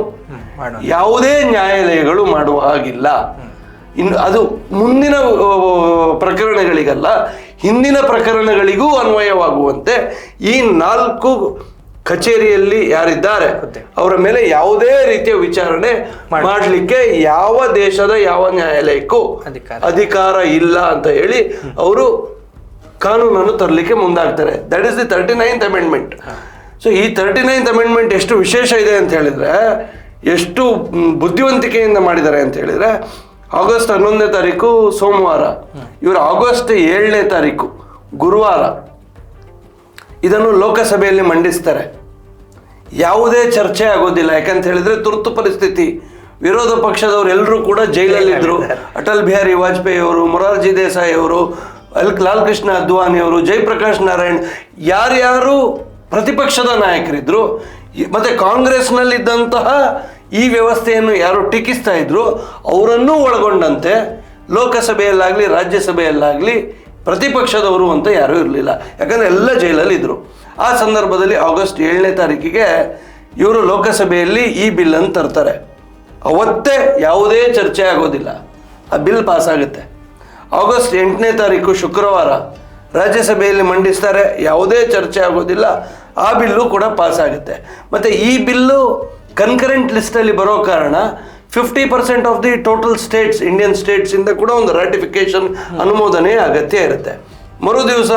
ಯಾವುದೇ ನ್ಯಾಯಾಲಯಗಳು ಮಾಡುವ ಹಾಗಿಲ್ಲ ಇನ್ನು ಅದು ಮುಂದಿನ ಪ್ರಕರಣಗಳಿಗಲ್ಲ ಹಿಂದಿನ ಪ್ರಕರಣಗಳಿಗೂ ಅನ್ವಯವಾಗುವಂತೆ ಈ ನಾಲ್ಕು ಕಚೇರಿಯಲ್ಲಿ ಯಾರಿದ್ದಾರೆ ಅವರ ಮೇಲೆ ಯಾವುದೇ ರೀತಿಯ ವಿಚಾರಣೆ ಮಾಡಲಿಕ್ಕೆ. ಯಾವ ದೇಶದ ಯಾವ ನ್ಯಾಯಾಲಯಕ್ಕೂ ಅಧಿಕಾರ. ಇಲ್ಲ ಅಂತ ಹೇಳಿ ಅವರು ಕಾನೂನನ್ನು ತರಲಿಕ್ಕೆ ಮುಂದಾಗ್ತಾರೆ. That is the thirty ninth amendment so ಈ ತರ್ಟಿ ನೈನ್ತ್ ಅಮೆಂಡ್ಮೆಂಟ್ ಎಷ್ಟು ವಿಶೇಷ ಇದೆ ಅಂತ ಹೇಳಿದ್ರೆ ಎಷ್ಟು ಬುದ್ಧಿವಂತಿಕೆಯಿಂದ ಮಾಡಿದ್ದಾರೆ ಅಂತ ಹೇಳಿದ್ರೆ ಆಗಸ್ಟ್ ಹನ್ನೊಂದನೇ ತಾರೀಕು ಸೋಮವಾರ. ಇವರು ಆಗಸ್ಟ್ ಏಳನೇ ತಾರೀಕು ಗುರುವಾರ. ಇದನ್ನು ಲೋಕಸಭೆಯಲ್ಲಿ ಮಂಡಿಸ್ತಾರೆ. ಯಾವುದೇ ಚರ್ಚೆ ಆಗೋದಿಲ್ಲ. ಯಾಕಂತ ಹೇಳಿದ್ರೆ ತುರ್ತು ಪರಿಸ್ಥಿತಿ. ವಿರೋಧ ಪಕ್ಷದವರು ಎಲ್ಲರೂ ಕೂಡ ಜೈಲಲ್ಲಿದ್ದರು ಅಟಲ್ ಬಿಹಾರಿ ವಾಜಪೇಯಿ ಅವರು, ಮೊರಾರ್ಜಿ ದೇಸಾಯಿ ಅವರು, ಅಲ್ ಲಾಲ್ ಕೃಷ್ಣ ಅದ್ವಾನಿ ಅವರು ಜಯಪ್ರಕಾಶ್ ನಾರಾಯಣ್ ಯಾರ್ಯಾರು ಪ್ರತಿಪಕ್ಷದ ನಾಯಕರಿದ್ರು. ಮತ್ತೆ ಕಾಂಗ್ರೆಸ್ನಲ್ಲಿದ್ದಂತಹ ಈ ವ್ಯವಸ್ಥೆಯನ್ನು ಯಾರು ಟೀಕಿಸ್ತಾ ಇದ್ರು, ಅವರನ್ನೂ ಒಳಗೊಂಡಂತೆ ಲೋಕಸಭೆಯಲ್ಲಾಗಲಿ, ರಾಜ್ಯಸಭೆಯಲ್ಲಾಗಲಿ ಪ್ರತಿಪಕ್ಷದವರು ಅಂತ ಯಾರೂ ಇರಲಿಲ್ಲ. ಯಾಕಂದರೆ ಎಲ್ಲ ಜೈಲಲ್ಲಿ ಇದ್ದರು ಆ ಸಂದರ್ಭದಲ್ಲಿ ಆಗಸ್ಟ್ ಏಳನೇ ತಾರೀಕಿಗೆ ಇವರು ಲೋಕಸಭೆಯಲ್ಲಿ ಈ ಬಿಲ್ಲನ್ನು ತರ್ತಾರೆ. ಅವತ್ತೇ ಯಾವುದೇ ಚರ್ಚೆ ಆಗೋದಿಲ್ಲ. ಆ ಬಿಲ್ ಪಾಸ್ ಆಗುತ್ತೆ ಆಗಸ್ಟ್ ಎಂಟನೇ ತಾರೀಕು ಶುಕ್ರವಾರ ರಾಜ್ಯಸಭೆಯಲ್ಲಿ ಮಂಡಿಸ್ತಾರೆ. ಯಾವುದೇ ಚರ್ಚೆ ಆಗೋದಿಲ್ಲ. ಆ ಬಿಲ್ಲು ಕೂಡ ಪಾಸ್ ಆಗುತ್ತೆ ಮತ್ತು ಈ ಬಿಲ್ಲು ಕನ್ಕರೆಂಟ್ ಲಿಸ್ಟಲ್ಲಿ ಬರೋ ಕಾರಣ fifty percent of the total states Indian ಸ್ಟೇಟ್ಸಿಂದ ಕೂಡ ಒಂದು ರಾಟಿಫಿಕೇಶನ್ ಅನುಮೋದನೆ ಅಗತ್ಯ ಇರುತ್ತೆ. ಮರು ದಿವಸ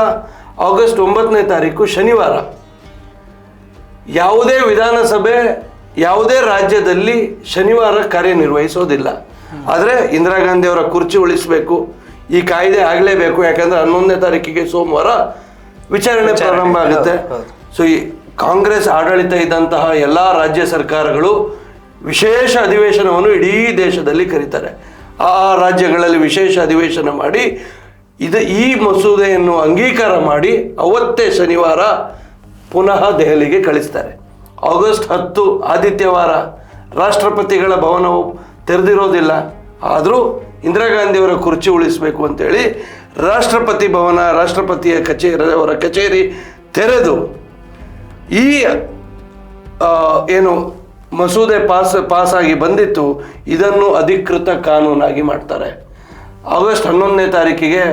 ಆಗಸ್ಟ್ ಒಂಬತ್ತನೇ ತಾರೀಕು ಶನಿವಾರ. ಯಾವುದೇ ವಿಧಾನಸಭೆ ಯಾವುದೇ ರಾಜ್ಯದಲ್ಲಿ ಶನಿವಾರ ಕಾರ್ಯನಿರ್ವಹಿಸೋದಿಲ್ಲ. ಆದರೆ ಇಂದಿರಾ ಗಾಂಧಿ ಅವರ ಕುರ್ಚಿ ಉಳಿಸಬೇಕು ಈ ಕಾಯ್ದೆ ಆಗಲೇಬೇಕು ಯಾಕಂದ್ರೆ ಹನ್ನೊಂದನೇ ತಾರೀಕಿಗೆ ಸೋಮವಾರ ವಿಚಾರಣೆ ಪ್ರಾರಂಭ ಆಗುತ್ತೆ. ಸೊ ಈ ಕಾಂಗ್ರೆಸ್ ಆಡಳಿತ ಇದ್ದಂತಹ ಎಲ್ಲ ರಾಜ್ಯ ಸರ್ಕಾರಗಳು ವಿಶೇಷ ಅಧಿವೇಶನವನ್ನು ಇಡೀ ದೇಶದಲ್ಲಿ ಕರೀತಾರೆ. ಆ ರಾಜ್ಯಗಳಲ್ಲಿ ವಿಶೇಷ ಅಧಿವೇಶನ ಮಾಡಿ, ಇದು ಈ ಮಸೂದೆಯನ್ನು ಅಂಗೀಕಾರ ಮಾಡಿ ಅವತ್ತೇ ಶನಿವಾರ ಪುನಃ ದೆಹಲಿಗೆ ಕಳಿಸ್ತಾರೆ. ಆಗಸ್ಟ್ ಹತ್ತು ಆದಿತ್ಯವಾರ ರಾಷ್ಟ್ರಪತಿಗಳ ಭವನವು ತೆರೆದಿರೋದಿಲ್ಲ. ಆದರೂ ಇಂದಿರಾ ಗಾಂಧಿಯವರ ಕುರ್ಚಿ ಉಳಿಸಬೇಕು ಅಂತೇಳಿ ರಾಷ್ಟ್ರಪತಿ ಭವನ, ರಾಷ್ಟ್ರಪತಿಯ ಕಚೇರಿ, ಅವರ ಕಚೇರಿ ತೆರೆದು ಈ ಏನು ಮಸೂದೆ ಪಾಸ್, ಪಾಸಾಗಿ ಬಂದಿತ್ತು, ಇದನ್ನು ಅಧಿಕೃತ ಕಾನೂನಾಗಿ ಮಾಡ್ತಾರೆ. ಆಗಸ್ಟ್ ಹನ್ನೊಂದನೇ ತಾರೀಕಿಗೆ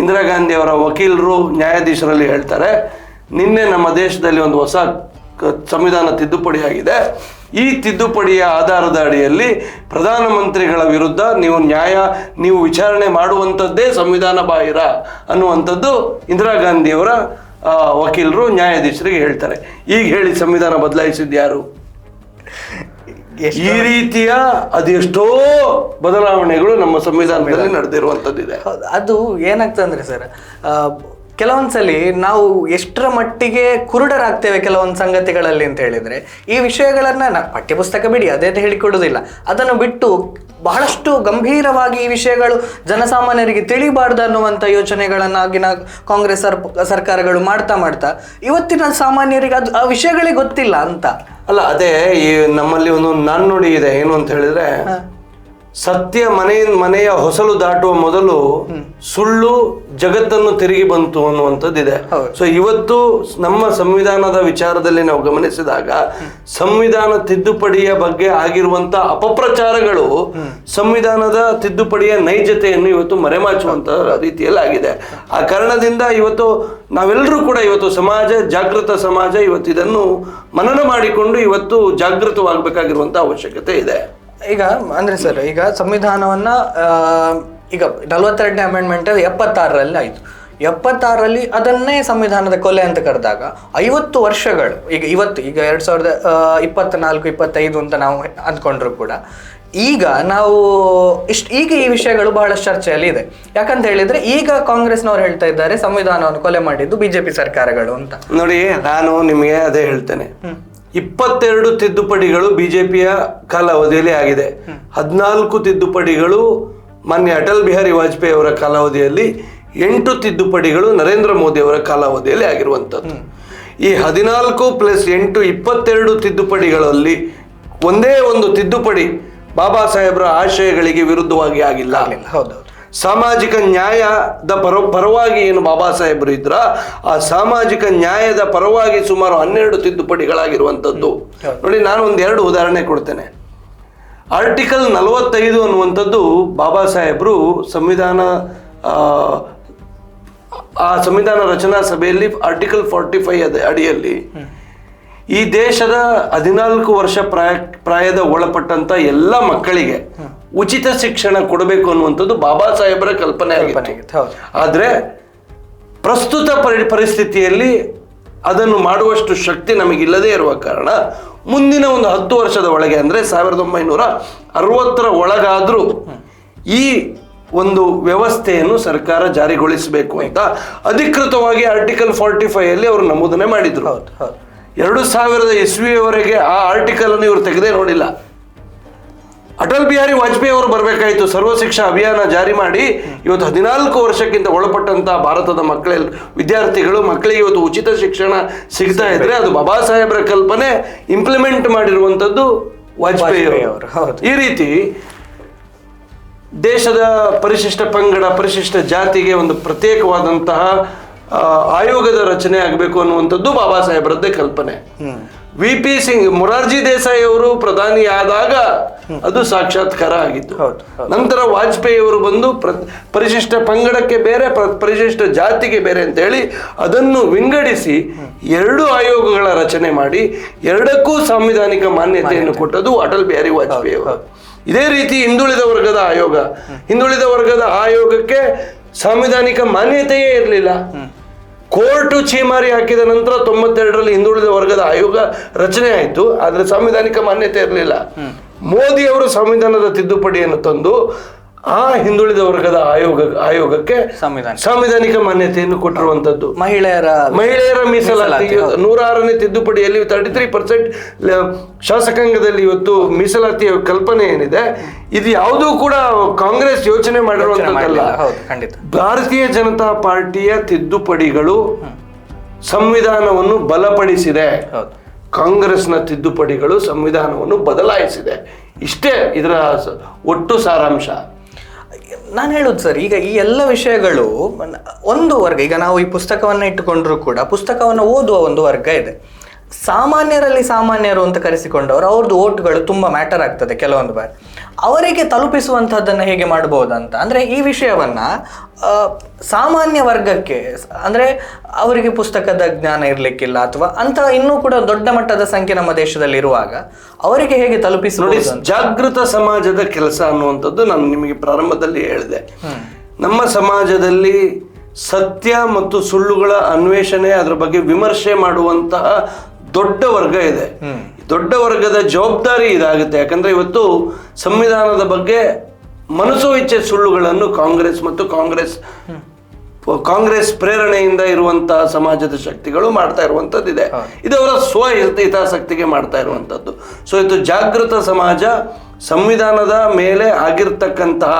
ಇಂದಿರಾ ಗಾಂಧಿ ಅವರ ವಕೀಲರು, ನ್ಯಾಯಾಧೀಶರಲ್ಲಿ ಹೇಳ್ತಾರೆ, ನಿನ್ನೆ ನಮ್ಮ ದೇಶದಲ್ಲಿ ಒಂದು ಹೊಸ ಸಂವಿಧಾನ ತಿದ್ದುಪಡಿ ಆಗಿದೆ. ಈ ತಿದ್ದುಪಡಿಯ ಆಧಾರದ ಅಡಿಯಲ್ಲಿ ಪ್ರಧಾನಮಂತ್ರಿಗಳ ವಿರುದ್ಧ ನೀವು ನ್ಯಾಯ, ನೀವು ವಿಚಾರಣೆ ಮಾಡುವಂಥದ್ದೇ ಸಂವಿಧಾನ ಬಾಹಿರ ಅನ್ನುವಂಥದ್ದು ಇಂದಿರಾ ಗಾಂಧಿಯವರ ವಕೀಲರು ನ್ಯಾಯಾಧೀಶರಿಗೆ ಹೇಳ್ತಾರೆ. ಈಗ ಹೇಳಿ ಸಂವಿಧಾನ ಬದಲಾಯಿಸಿದ್ದು ಯಾರು? ಈ ರೀತಿಯ ಅದೆಷ್ಟೋ ಬದಲಾವಣೆಗಳು ನಮ್ಮ ಸಂವಿಧಾನದಲ್ಲಿ ನಡೆದಿರುವಂಥದ್ದಿದೆ ಹೌದು ಅದು ಏನಾಗ್ತಂದ್ರೆ ಸರ್ ಕೆಲವೊಂದ್ಸಲಿ ನಾವು ಎಷ್ಟರ ಮಟ್ಟಿಗೆ ಕುರುಡರಾಗ್ತೇವೆ ಕೆಲವೊಂದು ಸಂಗತಿಗಳಲ್ಲಿ ಅಂತ ಹೇಳಿದ್ರೆ ಈ ವಿಷಯಗಳನ್ನ ಪಠ್ಯಪುಸ್ತಕ ಬಿಡಿ ಅದೇ ಹೇಳಿಕೊಡುವುದಿಲ್ಲ ಅದನ್ನು ಬಿಟ್ಟು ಬಹಳಷ್ಟು ಗಂಭೀರವಾಗಿ ಈ ವಿಷಯಗಳು ಜನಸಾಮಾನ್ಯರಿಗೆ ತಿಳಿಬಾರ್ದು ಅನ್ನುವಂಥ ಯೋಚನೆಗಳನ್ನಾಗಿನ ಕಾಂಗ್ರೆಸ್ ಸರ್ ಸರ್ಕಾರಗಳು ಮಾಡ್ತಾ ಮಾಡ್ತಾ ಇವತ್ತಿನ ಸಾಮಾನ್ಯರಿಗೆ ಅದು ಆ ವಿಷಯಗಳೇ ಗೊತ್ತಿಲ್ಲ ಅಂತ. ಅಲ್ಲ ಅದೇ ಈ ನಮ್ಮಲ್ಲಿ ಒಂದು ನಾಣ್ಣುಡಿ ಇದೆ ಏನು ಅಂತ ಹೇಳಿದ್ರೆ ಸತ್ಯ ಮನೆ ಮನೆಯ ಹೊಸಲು ದಾಟುವ ಮೊದಲು ಸುಳ್ಳು ಜಗತ್ತನ್ನು ತಿರುಗಿ ಬಂತು ಅನ್ನುವಂಥದ್ದಿದೆ. ಸೊ ಇವತ್ತು ನಮ್ಮ ಸಂವಿಧಾನದ ವಿಚಾರದಲ್ಲಿ ನಾವು ಗಮನಿಸಿದಾಗ ಸಂವಿಧಾನ ತಿದ್ದುಪಡಿಯ ಬಗ್ಗೆ ಆಗಿರುವಂತಹ ಅಪಪ್ರಚಾರಗಳು ಸಂವಿಧಾನದ ತಿದ್ದುಪಡಿಯ ನೈಜತೆಯನ್ನು ಇವತ್ತು ಮರೆಮಾಚುವಂತ ರೀತಿಯಲ್ಲಿ ಆಗಿದೆ ಆ ಕಾರಣದಿಂದ ಇವತ್ತು ನಾವೆಲ್ಲರೂ ಕೂಡ ಇವತ್ತು ಸಮಾಜ ಜಾಗೃತ ಸಮಾಜ ಇವತ್ತು ಇದನ್ನು ಮನನ ಮಾಡಿಕೊಂಡು ಇವತ್ತು ಜಾಗೃತವಾಗಬೇಕಾಗಿರುವಂತಹ ಅವಶ್ಯಕತೆ ಇದೆ. ಈಗ ಅಂದ್ರೆ ಸರ್ ಈಗ ಸಂವಿಧಾನವನ್ನ ಈಗ ನಲವತ್ತೆರಡನೇ ಅಮೆಂಡ್ಮೆಂಟ್ ಎಪ್ಪತ್ತಾರರಲ್ಲಿ ಆಯ್ತು. ಎಪ್ಪತ್ತಾರರಲ್ಲಿ ಅದನ್ನೇ ಸಂವಿಧಾನದ ಕೊಲೆ ಅಂತ ಕರೆದಾಗ ಐವತ್ತು ವರ್ಷಗಳು ಈಗ ಇವತ್ತು ಈಗ ಎರಡ್ ಸಾವಿರದ ಇಪ್ಪತ್ನಾಲ್ಕು ಇಪ್ಪತ್ತೈದು ಅಂತ ನಾವು ಅಂದ್ಕೊಂಡ್ರು ಕೂಡ. ಈಗ ನಾವು ಇಷ್ಟು ಈಗ ಈ ವಿಷಯಗಳು ಬಹಳಷ್ಟು ಚರ್ಚೆಯಲ್ಲಿ ಇದೆ. ಯಾಕಂತ ಹೇಳಿದ್ರೆ ಈಗ ಕಾಂಗ್ರೆಸ್ನವ್ರು ಹೇಳ್ತಾ ಇದ್ದಾರೆ ಸಂವಿಧಾನವನ್ನು ಕೊಲೆ ಮಾಡಿದ್ದು ಬಿಜೆಪಿ ಸರ್ಕಾರಗಳು ಅಂತ. ನೋಡಿ ನಾನು ನಿಮಗೆ ಅದೇ ಹೇಳ್ತೇನೆ. ಇಪ್ಪತ್ತೆರಡು ತಿದ್ದುಪಡಿಗಳು ಬಿಜೆಪಿಯ ಕಾಲಾವಧಿಯಲ್ಲಿ ಆಗಿದೆ. ಹದಿನಾಲ್ಕು ತಿದ್ದುಪಡಿಗಳು ಮಾನ್ಯ ಅಟಲ್ ಬಿಹಾರಿ ವಾಜಪೇಯಿ ಅವರ ಕಾಲಾವಧಿಯಲ್ಲಿ, ಎಂಟು ತಿದ್ದುಪಡಿಗಳು ನರೇಂದ್ರ ಮೋದಿ ಅವರ ಕಾಲಾವಧಿಯಲ್ಲಿ ಆಗಿರುವಂಥದ್ದು. ಈ ಹದಿನಾಲ್ಕು ಪ್ಲಸ್ ಎಂಟು ಇಪ್ಪತ್ತೆರಡು ತಿದ್ದುಪಡಿಗಳಲ್ಲಿ ಒಂದೇ ಒಂದು ತಿದ್ದುಪಡಿ ಬಾಬಾ ಸಾಹೇಬರ ಆಶಯಗಳಿಗೆ ವಿರುದ್ಧವಾಗಿ ಆಗಿಲ್ಲ. ಹೌದು. ಸಾಮಾಜಿಕ ನ್ಯಾಯದ ಪರ ಪರವಾಗಿ ಏನು ಬಾಬಾ ಸಾಹೇಬರು ಇದ್ರ ಆ ಸಾಮಾಜಿಕ ನ್ಯಾಯದ ಪರವಾಗಿ ಸುಮಾರು ಹನ್ನೆರಡು ತಿದ್ದುಪಡಿಗಳಾಗಿರುವಂಥದ್ದು. ನೋಡಿ ನಾನು ಒಂದು ಎರಡು ಉದಾಹರಣೆ ಕೊಡ್ತೇನೆ. ಆರ್ಟಿಕಲ್ ನಲವತ್ತೈದು ಅನ್ನುವಂಥದ್ದು ಬಾಬಾ ಸಾಹೇಬರು ಸಂವಿಧಾನ ಆ, ಆ ಸಂವಿಧಾನ ರಚನಾ ಸಭೆಯಲ್ಲಿ ಆರ್ಟಿಕಲ್ ಫಾರ್ಟಿ ಫೈವ್ ಅಡಿಯಲ್ಲಿ. ಈ ದೇಶದ ಹದಿನಾಲ್ಕು ವರ್ಷ ಪ್ರಾಯ ಪ್ರಾಯದ ಒಳಪಟ್ಟಂತ ಎಲ್ಲ ಮಕ್ಕಳಿಗೆ ಉಚಿತ ಶಿಕ್ಷಣ ಕೊಡಬೇಕು ಅನ್ನುವಂಥದ್ದು ಬಾಬಾ ಸಾಹೇಬರ ಕಲ್ಪನೆ ಆಗಿತ್ತು. ಆದರೆ ಪ್ರಸ್ತುತ ಪರಿ ಪರಿಸ್ಥಿತಿಯಲ್ಲಿ ಅದನ್ನು ಮಾಡುವಷ್ಟು ಶಕ್ತಿ ನಮಗಿಲ್ಲದೇ ಇರುವ ಕಾರಣ ಮುಂದಿನ ಒಂದು ಹತ್ತು ವರ್ಷದ ಒಳಗೆ ಅಂದರೆ ಸಾವಿರದ ಒಂಬೈನೂರ ಅರವತ್ತರ ಒಳಗಾದರೂ ಈ ಒಂದು ವ್ಯವಸ್ಥೆಯನ್ನು ಸರ್ಕಾರ ಜಾರಿಗೊಳಿಸಬೇಕು ಅಂತ ಅಧಿಕೃತವಾಗಿ ಆರ್ಟಿಕಲ್ ಫಾರ್ಟಿ ಫೈವ್ ಅಲ್ಲಿ ಅವರು ನಮೂದನೆ ಮಾಡಿದ್ರು. ಎರಡು ಸಾವಿರದ ಇಸ್ವಿಯವರೆಗೆ ಆ ಆರ್ಟಿಕಲ್ ಅನ್ನು ಇವರು ತೆಗೆದೇ ನೋಡಿಲ್ಲ. ಅಟಲ್ ಬಿಹಾರಿ ವಾಜಪೇಯಿ ಅವರು ಬರಬೇಕಾಯಿತು. ಸರ್ವ ಶಿಕ್ಷಾ ಅಭಿಯಾನ ಜಾರಿ ಮಾಡಿ ಇವತ್ತು ಹದಿನಾಲ್ಕು ವರ್ಷಕ್ಕಿಂತ ಒಳಪಟ್ಟಂತ ಭಾರತದ ಮಕ್ಕಳ ವಿದ್ಯಾರ್ಥಿಗಳು ಮಕ್ಕಳಿಗೆ ಇವತ್ತು ಉಚಿತ ಶಿಕ್ಷಣ ಸಿಗ್ತಾ ಇದ್ರೆ ಅದು ಬಾಬಾ ಸಾಹೇಬರ ಕಲ್ಪನೆ ಇಂಪ್ಲಿಮೆಂಟ್ ಮಾಡಿರುವಂತದ್ದು ವಾಜಪೇಯಿ ಅವರು. ಈ ರೀತಿ ದೇಶದ ಪರಿಶಿಷ್ಟ ಪಂಗಡ ಪರಿಶಿಷ್ಟ ಜಾತಿಗೆ ಒಂದು ಪ್ರತ್ಯೇಕವಾದಂತಹ ಆಯೋಗದ ರಚನೆ ಆಗಬೇಕು ಅನ್ನುವಂಥದ್ದು ಬಾಬಾ ಸಾಹೇಬರದ್ದೇ ಕಲ್ಪನೆ. ವಿ ಪಿ ಸಿಂಗ್ ಮೊರಾರ್ಜಿ ದೇಸಾಯಿ ಅವರು ಪ್ರಧಾನಿ ಆದಾಗ ಅದು ಸಾಕ್ಷಾತ್ಕಾರ ಆಗಿತ್ತು. ನಂತರ ವಾಜಪೇಯಿ ಅವರು ಬಂದು ಪ್ರ- ಪರಿಶಿಷ್ಟ ಪಂಗಡಕ್ಕೆ ಬೇರೆ ಪ್ರ- ಪರಿಶಿಷ್ಟ ಜಾತಿಗೆ ಬೇರೆ ಅಂತ ಹೇಳಿ ಅದನ್ನು ವಿಂಗಡಿಸಿ ಎರಡು ಆಯೋಗಗಳ ರಚನೆ ಮಾಡಿ ಎರಡಕ್ಕೂ ಸಾಂವಿಧಾನಿಕ ಮಾನ್ಯತೆಯನ್ನು ಕೊಟ್ಟದ್ದು ಅಟಲ್ ಬಿಹಾರಿ ವಾಜಪೇಯಿ ಅವರು. ಇದೇ ರೀತಿ ಹಿಂದುಳಿದ ವರ್ಗದ ಆಯೋಗ. ಹಿಂದುಳಿದ ವರ್ಗದ ಆಯೋಗಕ್ಕೆ ಸಾಂವಿಧಾನಿಕ ಮಾನ್ಯತೆಯೇ ಇರಲಿಲ್ಲ. ಕೋರ್ಟು ಛೀಮಾರಿ ಹಾಕಿದ ನಂತರ ತೊಂಬತ್ತೆರಡರಲ್ಲಿ ಹಿಂದುಳಿದ ವರ್ಗದ ಆಯೋಗ ರಚನೆ ಆಯಿತು ಆದರೆ ಸಾಂವಿಧಾನಿಕ ಮಾನ್ಯತೆ ಇರಲಿಲ್ಲ. ಮೋದಿಯವರು ಸಂವಿಧಾನದ ತಿದ್ದುಪಡಿಯನ್ನು ತಂದು ಆ ಹಿಂದುಳಿದ ವರ್ಗದ ಆಯೋಗ ಆಯೋಗಕ್ಕೆ ಸಂವಿಧಾನ ಸಾಂವಿಧಾನಿಕ ಮಾನ್ಯತೆಯನ್ನು ಕೊಟ್ಟಿರುವಂತದ್ದು. ಮಹಿಳೆಯರ ಮಹಿಳೆಯರ ಮೀಸಲಾತಿ. ನೂರಾರನೇ ತಿದ್ದುಪಡಿಯಲ್ಲಿ ತರ್ಟಿ ತ್ರೀ ಪರ್ಸೆಂಟ್ ಶಾಸಕಾಂಗದಲ್ಲಿ ಇವತ್ತು ಮೀಸಲಾತಿಯ ಕಲ್ಪನೆ ಏನಿದೆ ಇದು ಯಾವುದೂ ಕೂಡ ಕಾಂಗ್ರೆಸ್ ಯೋಚನೆ ಮಾಡಿರುವಂತದ್ದಲ್ಲ. ಭಾರತೀಯ ಜನತಾ ಪಾರ್ಟಿಯ ತಿದ್ದುಪಡಿಗಳು ಸಂವಿಧಾನವನ್ನು ಬಲಪಡಿಸಿದೆ. ಕಾಂಗ್ರೆಸ್ನ ತಿದ್ದುಪಡಿಗಳು ಸಂವಿಧಾನವನ್ನು ಬದಲಾಯಿಸಿದೆ. ಇಷ್ಟೇ ಇದರ ಒಟ್ಟು ಸಾರಾಂಶ. ನಾನು ಹೇಳೋದು ಸರ್, ಈಗ ಈ ಎಲ್ಲ ವಿಷಯಗಳು ಒಂದು ವರ್ಗ, ಈಗ ನಾವು ಈ ಪುಸ್ತಕವನ್ನು ಇಟ್ಟುಕೊಂಡ್ರೂ ಕೂಡ ಪುಸ್ತಕವನ್ನು ಓದುವ ಒಂದು ವರ್ಗ ಇದೆ. ಸಾಮಾನ್ಯರಲ್ಲಿ ಸಾಮಾನ್ಯರು ಅಂತ ಕರೆಸಿಕೊಂಡವರು ಅವ್ರದ್ದು ಓಟ್ಗಳು ತುಂಬ ಮ್ಯಾಟರ್ ಆಗ್ತದೆ ಕೆಲವೊಂದು ಬಾರಿ. ಅವರಿಗೆ ತಲುಪಿಸುವಂಥದ್ದನ್ನು ಹೇಗೆ ಮಾಡ್ಬೋದಂತ? ಅಂದರೆ ಈ ವಿಷಯವನ್ನ ಸಾಮಾನ್ಯ ವರ್ಗಕ್ಕೆ ಅಂದರೆ ಅವರಿಗೆ ಪುಸ್ತಕದ ಜ್ಞಾನ ಇರಲಿಕ್ಕಿಲ್ಲ ಅಥವಾ ಅಂತ ಇನ್ನೂ ಕೂಡ ದೊಡ್ಡ ಮಟ್ಟದ ಸಂಖ್ಯೆ ನಮ್ಮ ದೇಶದಲ್ಲಿ ಇರುವಾಗ ಅವರಿಗೆ ಹೇಗೆ ನೋಡಿ ಜಾಗೃತ ಸಮಾಜದ ಕೆಲಸ ಅನ್ನುವಂಥದ್ದು ನಾನು ನಿಮಗೆ ಪ್ರಾರಂಭದಲ್ಲಿ ಹೇಳಿದೆ. ನಮ್ಮ ಸಮಾಜದಲ್ಲಿ ಸತ್ಯ ಮತ್ತು ಸುಳ್ಳುಗಳ ಅನ್ವೇಷಣೆ ಅದರ ಬಗ್ಗೆ ವಿಮರ್ಶೆ ಮಾಡುವಂತಹ ದೊಡ್ಡ ವರ್ಗ ಇದೆ. ದೊಡ್ಡ ವರ್ಗದ ಜವಾಬ್ದಾರಿ ಇದಾಗುತ್ತೆ. ಯಾಕಂದ್ರೆ ಇವತ್ತು ಸಂವಿಧಾನದ ಬಗ್ಗೆ ಮನಸ್ಸು ಇಚ್ಛೆ ಸುಳ್ಳುಗಳನ್ನು ಕಾಂಗ್ರೆಸ್ ಮತ್ತು ಕಾಂಗ್ರೆಸ್ ಕಾಂಗ್ರೆಸ್ ಪ್ರೇರಣೆಯಿಂದ ಇರುವಂತಹ ಸಮಾಜದ ಶಕ್ತಿಗಳು ಮಾಡ್ತಾ ಇರುವಂತದ್ದು ಇದೆ. ಇದು ಅವರ ಸ್ವ ಹಿತ- ಹಿತಾಸಕ್ತಿಗೆ ಮಾಡ್ತಾ ಇರುವಂತದ್ದು ಸೊ ಇದು ಜಾಗೃತ ಸಮಾಜ ಸಂವಿಧಾನದ ಮೇಲೆ ಆಗಿರ್ತಕ್ಕಂತಹ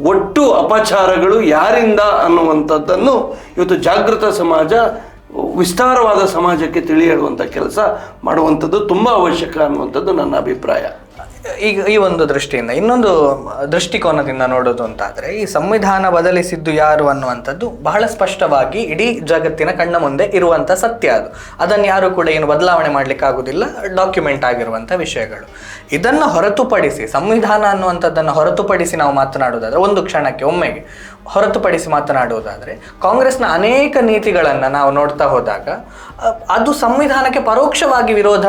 ಒಟ್ಟು ಅಪಚಾರಗಳು ಯಾರಿಂದ ಅನ್ನುವಂಥದ್ದನ್ನು ಇವತ್ತು ಜಾಗೃತ ಸಮಾಜ ವಿಸ್ತಾರವಾದ ಸಮಾಜಕ್ಕೆ ತಿಳಿ ಕೆಲಸ ಮಾಡುವಂಥದ್ದು ತುಂಬ ಅವಶ್ಯಕ ಅನ್ನುವಂಥದ್ದು ನನ್ನ ಅಭಿಪ್ರಾಯ. ಈಗ ಈ ಒಂದು ದೃಷ್ಟಿಯಿಂದ, ಇನ್ನೊಂದು ದೃಷ್ಟಿಕೋನದಿಂದ ನೋಡೋದು ಅಂತಾದರೆ, ಈ ಸಂವಿಧಾನ ಬದಲಿಸಿದ್ದು ಯಾರು ಅನ್ನುವಂಥದ್ದು ಬಹಳ ಸ್ಪಷ್ಟವಾಗಿ ಇಡೀ ಜಗತ್ತಿನ ಕಣ್ಣ ಮುಂದೆ ಇರುವಂಥ ಸತ್ಯ ಅದು. ಅದನ್ನು ಯಾರು ಕೂಡ ಏನು ಬದಲಾವಣೆ ಮಾಡ್ಲಿಕ್ಕೆ ಆಗುದಿಲ್ಲ ಡಾಕ್ಯುಮೆಂಟ್ ಆಗಿರುವಂಥ ವಿಷಯಗಳು. ಇದನ್ನು ಹೊರತುಪಡಿಸಿ, ಸಂವಿಧಾನ ಅನ್ನುವಂಥದ್ದನ್ನು ಹೊರತುಪಡಿಸಿ ನಾವು ಮಾತನಾಡೋದಾದರೆ ಒಂದು ಕ್ಷಣಕ್ಕೆ ಒಮ್ಮೆಗೆ ಹೊರತುಪಡಿಸಿ ಮಾತನಾಡುವುದಾದರೆ, ಕಾಂಗ್ರೆಸ್ನ ಅನೇಕ ನೀತಿಗಳನ್ನು ನಾವು ನೋಡ್ತಾ ಹೋದಾಗ ಅದು ಸಂವಿಧಾನಕ್ಕೆ ಪರೋಕ್ಷವಾಗಿ ವಿರೋಧ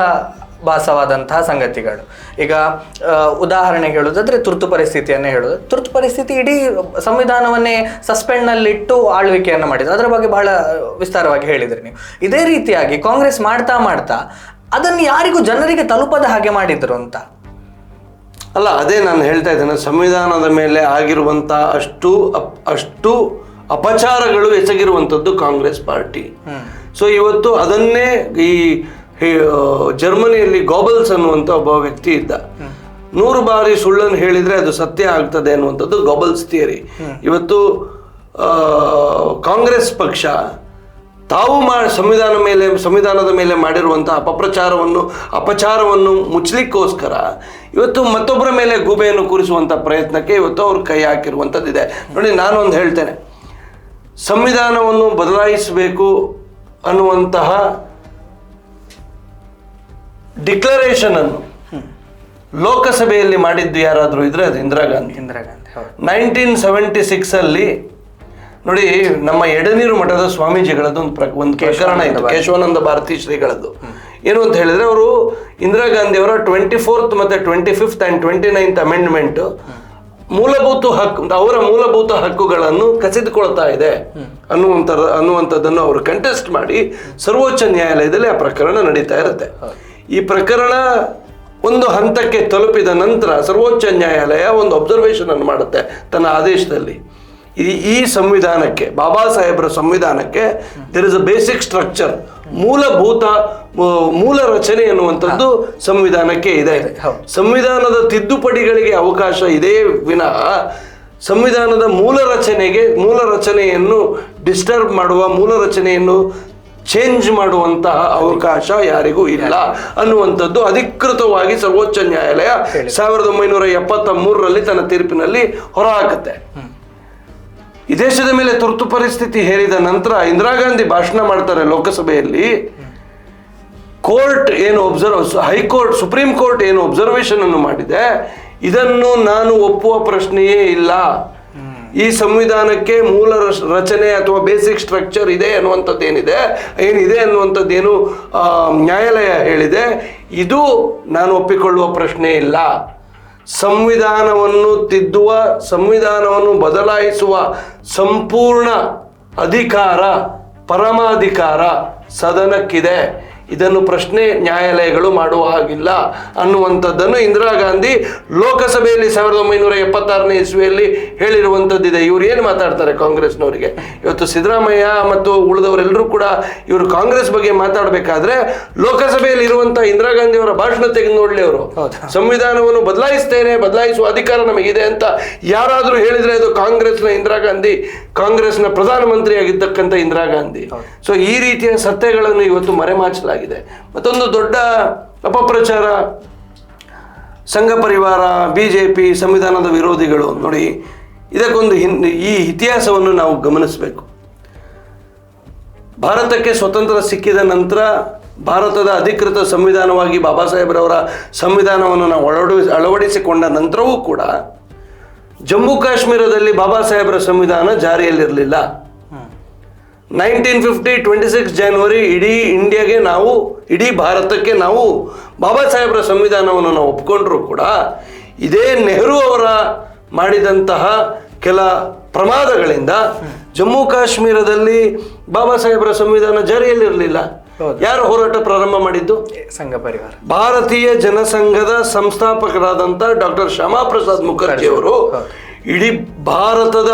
ಭಾಸವಾದಂತಹ ಸಂಗತಿಗಳು. ಈಗ ಉದಾಹರಣೆ ಉದಾಹರಣೆಗೆ ಹೇಳೋದಾದ್ರೆ ತುರ್ತು ಪರಿಸ್ಥಿತಿಯನ್ನೇ ಹೇಳೋದು ತುರ್ತು ಪರಿಸ್ಥಿತಿ ಇಡೀ ಸಂವಿಧಾನವನ್ನೇ ಸಸ್ಪೆಂಡ್ನಲ್ಲಿಟ್ಟು ಆಳ್ವಿಕೆಯನ್ನು ಮಾಡಿದ್ರು. ಅದರ ಬಗ್ಗೆ ಬಹಳ ವಿಸ್ತಾರವಾಗಿ ಹೇಳಿದ್ರಿ ನೀವು. ಇದೇ ರೀತಿಯಾಗಿ ಕಾಂಗ್ರೆಸ್ ಮಾಡ್ತಾ ಮಾಡ್ತಾ ಅದನ್ನು ಯಾರಿಗೂ ಜನರಿಗೆ ತಲುಪದ ಹಾಗೆ ಮಾಡಿದ್ರು ಅಂತ. ಅಲ್ಲ ಅದೇ ನಾನು ಹೇಳ್ತಾ ಇದ್ದೇನೆ. ಸಂವಿಧಾನದ ಮೇಲೆ ಆಗಿರುವಂತ ಅಷ್ಟು ಅಪ್- ಅಷ್ಟು ಅಪಚಾರಗಳು ಎಸಗಿರುವಂಥದ್ದು ಕಾಂಗ್ರೆಸ್ ಪಾರ್ಟಿ. ಸೊ ಇವತ್ತು ಅದನ್ನೇ ಈ ಜರ್ಮನಿಯಲ್ಲಿ ಗೋಬಲ್ಸ್ ಅನ್ನುವಂಥ ಒಬ್ಬ ವ್ಯಕ್ತಿ ಇದ್ದ. ನೂರು ಬಾರಿ ಸುಳ್ಳನ್ನು ಹೇಳಿದ್ರೆ ಅದು ಸತ್ಯ ಆಗ್ತದೆ ಅನ್ನುವಂಥದ್ದು ಗೋಬಲ್ಸ್ ಥಿಯರಿ. ಇವತ್ತು ಕಾಂಗ್ರೆಸ್ ಪಕ್ಷ ತಾವು ಮಾ, ಸಂವಿಧಾನ ಮೇಲೆ, ಸಂವಿಧಾನದ ಮೇಲೆ ಮಾಡಿರುವಂಥ ಅಪಪ್ರಚಾರವನ್ನು, ಅಪಚಾರವನ್ನು ಮುಚ್ಚಲಿಕ್ಕೋಸ್ಕರ ಇವತ್ತು ಮತ್ತೊಬ್ಬರ ಮೇಲೆ ಗೂಬೆಯನ್ನು ಕೂರಿಸುವಂಥ ಪ್ರಯತ್ನಕ್ಕೆ ಇವತ್ತು ಅವರು ಕೈ ಹಾಕಿರುವಂಥದ್ದಿದೆ. ನೋಡಿ ನಾನು ಒಂದು ಹೇಳ್ತೇನೆ. ಸಂವಿಧಾನವನ್ನು ಬದಲಾಯಿಸಬೇಕು ಅನ್ನುವಂತಹ ಡಿಕ್ಲರೇಷನ್ ಅನ್ನು ಲೋಕಸಭೆಯಲ್ಲಿ ಮಾಡಿದ್ದು ಯಾರಾದರೂ ಇದ್ರೆ ಅದು Indira Gandhi. Indira Gandhi nineteen seventy six ಅಲ್ಲಿ ನೋಡಿ ನಮ್ಮ ಎಡನೀರು ಮಠದ ಸ್ವಾಮೀಜಿಗಳದ್ದು ಒಂದು ಪ್ರ ಒಂದು ಪ್ರಕರಣ ಇದೆ ಕೇಶವಾನಂದ ಭಾರತಿ ಶ್ರೀಗಳದ್ದು. ಏನು ಅಂತ ಹೇಳಿದ್ರೆ ಅವರು ಇಂದಿರಾ ಗಾಂಧಿ ಅವರ ಟ್ವೆಂಟಿ ಫೋರ್ತ್ ಮತ್ತೆ twenty fifth and twenty ninth amendment ಮೂಲಭೂತ ಹಕ್ಕು ಅವರ ಮೂಲಭೂತ ಹಕ್ಕುಗಳನ್ನು ಕಸಿದುಕೊಳ್ತಾ ಇದೆ ಅನ್ನುವಂಥ ಅನ್ನುವಂಥದ್ದನ್ನು ಅವರು ಕಂಟೆಸ್ಟ್ ಮಾಡಿ ಸರ್ವೋಚ್ಚ ನ್ಯಾಯಾಲಯದಲ್ಲಿ ಆ ಪ್ರಕರಣ ನಡೀತಾ ಇರುತ್ತೆ. ಈ ಪ್ರಕರಣ ಒಂದು ಹಂತಕ್ಕೆ ತಲುಪಿದ ನಂತರ ಸರ್ವೋಚ್ಚ ನ್ಯಾಯಾಲಯ ಒಂದು ಅಬ್ಸರ್ವೇಷನ್ ಅನ್ನು ಮಾಡುತ್ತೆ ತನ್ನ ಆದೇಶದಲ್ಲಿ. ಈ ಈ ಸಂವಿಧಾನಕ್ಕೆ ಬಾಬಾ ಸಾಹೇಬರ ಸಂವಿಧಾನಕ್ಕೆ there is a basic structure ಮೂಲಭೂತ ಮೂಲ ರಚನೆ ಅನ್ನುವಂಥದ್ದು ಸಂವಿಧಾನಕ್ಕೆ ಇದೆ. ಸಂವಿಧಾನದ ತಿದ್ದುಪಡಿಗಳಿಗೆ ಅವಕಾಶ ಇದೇ ವಿನಃ ಸಂವಿಧಾನದ ಮೂಲ ರಚನೆಗೆ ಮೂಲ ರಚನೆಯನ್ನು ಡಿಸ್ಟರ್ಬ್ ಮಾಡುವ ಮೂಲ ರಚನೆಯನ್ನು ಚೇಂಜ್ ಮಾಡುವಂತಹ ಅವಕಾಶ ಯಾರಿಗೂ ಇಲ್ಲ ಅನ್ನುವಂಥದ್ದು ಅಧಿಕೃತವಾಗಿ ಸರ್ವೋಚ್ಚ ನ್ಯಾಯಾಲಯ ಸಾವಿರದ ಒಂಬೈನೂರ ಎಪ್ಪತ್ತ ಮೂರರಲ್ಲಿ ತನ್ನ ತೀರ್ಪಿನಲ್ಲಿ ಹೊರಹಾಕುತ್ತೆ. ಈ ದೇಶದ ಮೇಲೆ ತುರ್ತು ಪರಿಸ್ಥಿತಿ ಹೇರಿದ ನಂತರ ಇಂದಿರಾ ಗಾಂಧಿ ಭಾಷಣ ಮಾಡ್ತಾರೆ ಲೋಕಸಭೆಯಲ್ಲಿ. ಕೋರ್ಟ್ ಏನು observe high court supreme court ಏನು ಅಬ್ಸರ್ವೇಷನ್ ಅನ್ನು ಮಾಡಿದೆ. ಇದನ್ನು ನಾನು ಒಪ್ಪುವ ಪ್ರಶ್ನೆಯೇ ಇಲ್ಲ. ಈ ಸಂವಿಧಾನಕ್ಕೆ ಮೂಲ ರಚ- ರಚನೆ ಅಥವಾ ಬೇಸಿಕ್ ಸ್ಟ್ರಕ್ಚರ್ ಇದೆ ಅನ್ನುವಂಥದ್ದು ಏನಿದೆ ಏನಿದೆ ಅನ್ನುವಂಥದ್ದೇನು ನ್ಯಾಯಾಲಯ ಹೇಳಿದೆ. ಇದು ನಾನು ಒಪ್ಪಿಕೊಳ್ಳುವ ಪ್ರಶ್ನೆ ಇಲ್ಲ. ಸಂವಿಧಾನವನ್ನು ತಿದ್ದುವ, ಸಂವಿಧಾನವನ್ನು ಬದಲಾಯಿಸುವ ಸಂಪೂರ್ಣ ಅಧಿಕಾರ, ಪರಮಾಧಿಕಾರ ಸದನಕ್ಕಿದೆ. ಇದನ್ನು ಪ್ರಶ್ನೆ ನ್ಯಾಯಾಲಯಗಳು ಮಾಡುವ ಹಾಗಿಲ್ಲ ಅನ್ನುವಂಥದ್ದನ್ನು ಇಂದಿರಾ ಗಾಂಧಿ ಲೋಕಸಭೆಯಲ್ಲಿ ಸಾವಿರದ ಒಂಬೈನೂರ ಎಪ್ಪತ್ತಾರನೇ ಇಸ್ವಿಯಲ್ಲಿ ಹೇಳಿರುವಂಥದ್ದಿದೆ. ಇವ್ರು ಏನು ಮಾತಾಡ್ತಾರೆ ಕಾಂಗ್ರೆಸ್ನವರಿಗೆ? ಇವತ್ತು ಸಿದ್ದರಾಮಯ್ಯ ಮತ್ತು ಉಳಿದವರೆಲ್ಲರೂ ಕೂಡ ಇವರು ಕಾಂಗ್ರೆಸ್ ಬಗ್ಗೆ ಮಾತಾಡಬೇಕಾದ್ರೆ ಲೋಕಸಭೆಯಲ್ಲಿ ಇರುವಂಥ ಇಂದಿರಾ ಗಾಂಧಿ ಅವರ ಭಾಷಣ ತೆಗೆದು ನೋಡಲಿ ಅವರು. ಸಂವಿಧಾನವನ್ನು ಬದಲಾಯಿಸ್ತೇನೆ ಬದಲಾಯಿಸುವ ಅಧಿಕಾರ ನಮಗಿದೆ ಅಂತ ಯಾರಾದರೂ ಹೇಳಿದ್ರೆ ಅದು ಕಾಂಗ್ರೆಸ್ನ ಇಂದಿರಾ ಗಾಂಧಿ ಕಾಂಗ್ರೆಸ್ನ ಪ್ರಧಾನಮಂತ್ರಿಯಾಗಿದ್ದಕ್ಕಂಥ ಇಂದಿರಾ ಗಾಂಧಿ. ಸೊ ಈ ರೀತಿಯ ಸತ್ಯಗಳನ್ನು ಇವತ್ತು ಮರೆಮಾಚಲಾಗಿದೆ. ಮತ್ತೊಂದು ದೊಡ್ಡ ಅಪಪ್ರಚಾರ, ಸಂಘ ಪರಿವಾರ ಬಿ ಜೆ ಪಿ ಸಂವಿಧಾನದ ವಿರೋಧಿಗಳು ನೋಡಿ, ಇದಕ್ಕೊಂದು ಹಿನ್, ಈ ಇತಿಹಾಸವನ್ನು ನಾವು ಗಮನಿಸಬೇಕು. ಭಾರತಕ್ಕೆ ಸ್ವತಂತ್ರ ಸಿಕ್ಕಿದ ನಂತರ ಭಾರತದ ಅಧಿಕೃತ ಸಂವಿಧಾನವಾಗಿ ಬಾಬಾ ಸಾಹೇಬ್ರವರ ಸಂವಿಧಾನವನ್ನು ನಾವು ಅಳವಡಿ, ಅಳವಡಿಸಿಕೊಂಡ ನಂತರವೂ ಕೂಡ ಜಮ್ಮು ಕಾಶ್ಮೀರದಲ್ಲಿ ಬಾಬಾ ಸಾಹೇಬ್ರ ಸಂವಿಧಾನ ಜಾರಿಯಲ್ಲಿರಲಿಲ್ಲ. ನೈನ್ಟೀನ್ ಫಿಫ್ಟಿ ಟ್ವೆಂಟಿ ಸಿಕ್ಸ್ ಜನವರಿ ಇಡೀ ಇಂಡಿಯಾಗೆ ನಾವು ಇಡೀ ಭಾರತಕ್ಕೆ ನಾವು ಬಾಬಾ ಸಾಹೇಬರ ಸಂವಿಧಾನವನ್ನು ನಾವು ಒಪ್ಕೊಂಡ್ರೂ ಕೂಡ ಇದೇ ನೆಹರು ಅವರ ಮಾಡಿದಂತಹ ಕೆಲ ಪ್ರಮಾದಗಳಿಂದ ಜಮ್ಮು ಕಾಶ್ಮೀರದಲ್ಲಿ ಬಾಬಾ ಸಾಹೇಬರ ಸಂವಿಧಾನ ಜಾರಿಯಲ್ಲಿರಲಿಲ್ಲ. ಯಾರು ಹೋರಾಟ ಪ್ರಾರಂಭ ಮಾಡಿದ್ದು? ಸಂಘ ಪರಿವಾರ. ಭಾರತೀಯ ಜನಸಂಘದ ಸಂಸ್ಥಾಪಕರಾದಂಥ ಡಾಕ್ಟರ್ ಶ್ಯಾಮಾ ಪ್ರಸಾದ್ ಮುಖರ್ಜಿ ಅವರು ಇಡೀ ಭಾರತದ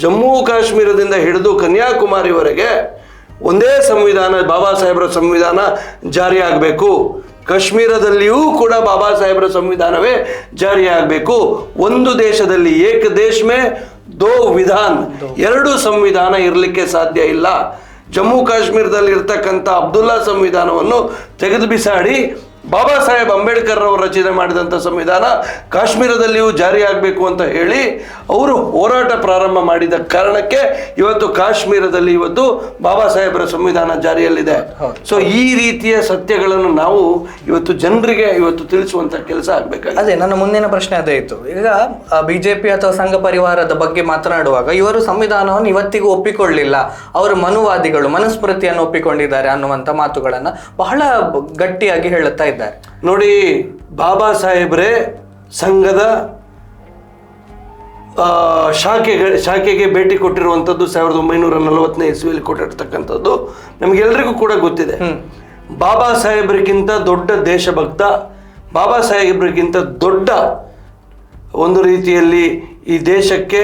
ಜಮ್ಮು ಕಾಶ್ಮೀರದಿಂದ ಹಿಡಿದು ಕನ್ಯಾಕುಮಾರಿವರೆಗೆ ಒಂದೇ ಸಂವಿಧಾನ, ಬಾಬಾ ಸಾಹೇಬರ ಸಂವಿಧಾನ ಜಾರಿಯಾಗಬೇಕು ಕಾಶ್ಮೀರದಲ್ಲಿಯೂ ಕೂಡ ಬಾಬಾ ಸಾಹೇಬರ ಸಂವಿಧಾನವೇ ಜಾರಿಯಾಗಬೇಕು ಒಂದು ದೇಶದಲ್ಲಿ ಏಕ ದೇಶಮೇ, ದೋ ವಿಧಾನ್. ಎರಡು ಸಂವಿಧಾನ ಇರಲಿಕ್ಕೆ ಸಾಧ್ಯ ಇಲ್ಲ. ಜಮ್ಮು ಕಾಶ್ಮೀರದಲ್ಲಿ ಇರ್ತಕ್ಕಂಥ ಅಬ್ದುಲ್ಲಾ ಸಂವಿಧಾನವನ್ನು ತೆಗೆದು ಬಿಸಾಡಿ ಬಾಬಾ ಸಾಹೇಬ್ ಅಂಬೇಡ್ಕರ್ ಅವರು ರಚನೆ ಮಾಡಿದಂಥ ಸಂವಿಧಾನ ಕಾಶ್ಮೀರದಲ್ಲಿಯೂ ಜಾರಿಯಾಗಬೇಕು ಅಂತ ಹೇಳಿ ಅವರು ಹೋರಾಟ ಪ್ರಾರಂಭ ಮಾಡಿದ ಕಾರಣಕ್ಕೆ ಇವತ್ತು ಕಾಶ್ಮೀರದಲ್ಲಿ ಇವತ್ತು ಬಾಬಾ ಸಾಹೇಬರ ಸಂವಿಧಾನ ಜಾರಿಯಲ್ಲಿದೆ. ಸೊ ಈ ರೀತಿಯ ಸತ್ಯಗಳನ್ನು ನಾವು ಇವತ್ತು ಜನರಿಗೆ ಇವತ್ತು ತಿಳಿಸುವಂತ ಕೆಲಸ ಆಗ್ಬೇಕಾಗಿದೆ. ಅದೇ ನನ್ನ ಮುಂದಿನ ಪ್ರಶ್ನೆ ಅದೇ ಇತ್ತು. ಈಗ ಬಿಜೆಪಿ ಅಥವಾ ಸಂಘ ಪರಿವಾರದ ಬಗ್ಗೆ ಮಾತನಾಡುವಾಗ ಇವರು ಸಂವಿಧಾನವನ್ನು ಇವತ್ತಿಗೂ ಒಪ್ಪಿಕೊಳ್ಳಿಲ್ಲ. ಅವರು ಮನುವಾದಿಗಳು ಮನುಸ್ಮೃತಿಯನ್ನು ಒಪ್ಪಿಕೊಂಡಿದ್ದಾರೆ ಅನ್ನುವಂಥ ಮಾತುಗಳನ್ನು ಬಹಳ ಗಟ್ಟಿಯಾಗಿ ಹೇಳುತ್ತಾ ಇದ್ದಾರೆ. ನೋಡಿ ಬಾಬಾ ಸಾಹೇಬ್ರೆ ಸಂಘದ ಆ, ಶಾಖೆಗೆ ಶಾಖೆಗೆ ಭೇಟಿ ಕೊಟ್ಟಿರುವಂಥದ್ದು ಸಾವಿರದ ಒಂಬೈನೂರ ನಲವತ್ತನೇ ಇಸ್ವಿಯಲ್ಲಿ ಕೊಟ್ಟಿರ್ತಕ್ಕಂಥದ್ದು. ನಮಗೆಲ್ಲರಿಗೂ ಕೂಡ ಗೊತ್ತಿದೆ. ಬಾಬಾ ಸಾಹೇಬ್ರಿಗಿಂತ ದೊಡ್ಡ ದೇಶಭಕ್ತ ಬಾಬಾ ಸಾಹೇಬ್ರಿಗಿಂತ ದೊಡ್ಡ ಒಂದು ರೀತಿಯಲ್ಲಿ ಈ ದೇಶಕ್ಕೆ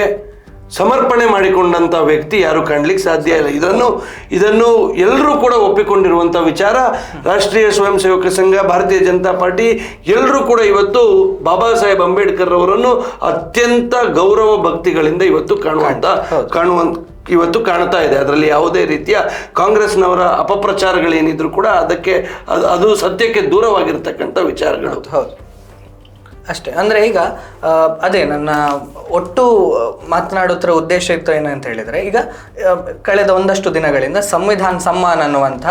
ಸಮರ್ಪಣೆ ಮಾಡಿಕೊಂಡಂಥ ವ್ಯಕ್ತಿ ಯಾರು ಕಾಣ್ಲಿಕ್ಕೆ ಸಾಧ್ಯ ಇಲ್ಲ. ಇದನ್ನು ಇದನ್ನು ಎಲ್ಲರೂ ಕೂಡ ಒಪ್ಪಿಕೊಂಡಿರುವಂಥ ವಿಚಾರ ರಾಷ್ಟ್ರೀಯ ಸ್ವಯಂ ಸೇವಕ ಸಂಘ ಭಾರತೀಯ ಜನತಾ ಪಾರ್ಟಿ ಎಲ್ಲರೂ ಕೂಡ ಇವತ್ತು ಬಾಬಾ ಸಾಹೇಬ್ ಅಂಬೇಡ್ಕರ್ ಅವರನ್ನು ಅತ್ಯಂತ ಗೌರವ ಭಕ್ತಿಗಳಿಂದ ಇವತ್ತು ಕಾಣುವಂತ ಕಾಣುವಂತ ಇವತ್ತು ಕಾಣ್ತಾ ಇದೆ. ಅದರಲ್ಲಿ ಯಾವುದೇ ರೀತಿಯ ಕಾಂಗ್ರೆಸ್ನವರ ಅಪಪ್ರಚಾರಗಳೇನಿದ್ರು ಕೂಡ ಅದಕ್ಕೆ ಅದು- ಅದು ಸತ್ಯಕ್ಕೆ ದೂರವಾಗಿರ್ತಕ್ಕಂಥ ವಿಚಾರಗಳು. ಹೌದು. ಅಷ್ಟೇ. ಅಂದ್ರೆ ಈಗ ಅದೇ ನನ್ನ ಒಟ್ಟು ಮಾತನಾಡುತ್ತಿರೋ ಉದ್ದೇಶ ಇತ್ತು ಏನು ಅಂತ ಹೇಳಿದ್ರೆ ಈಗ ಕಳೆದ ಒಂದಷ್ಟು ದಿನಗಳಿಂದ ಸಂವಿಧಾನ ಸಮ್ಮಾನ್ ಅನ್ನುವಂಥ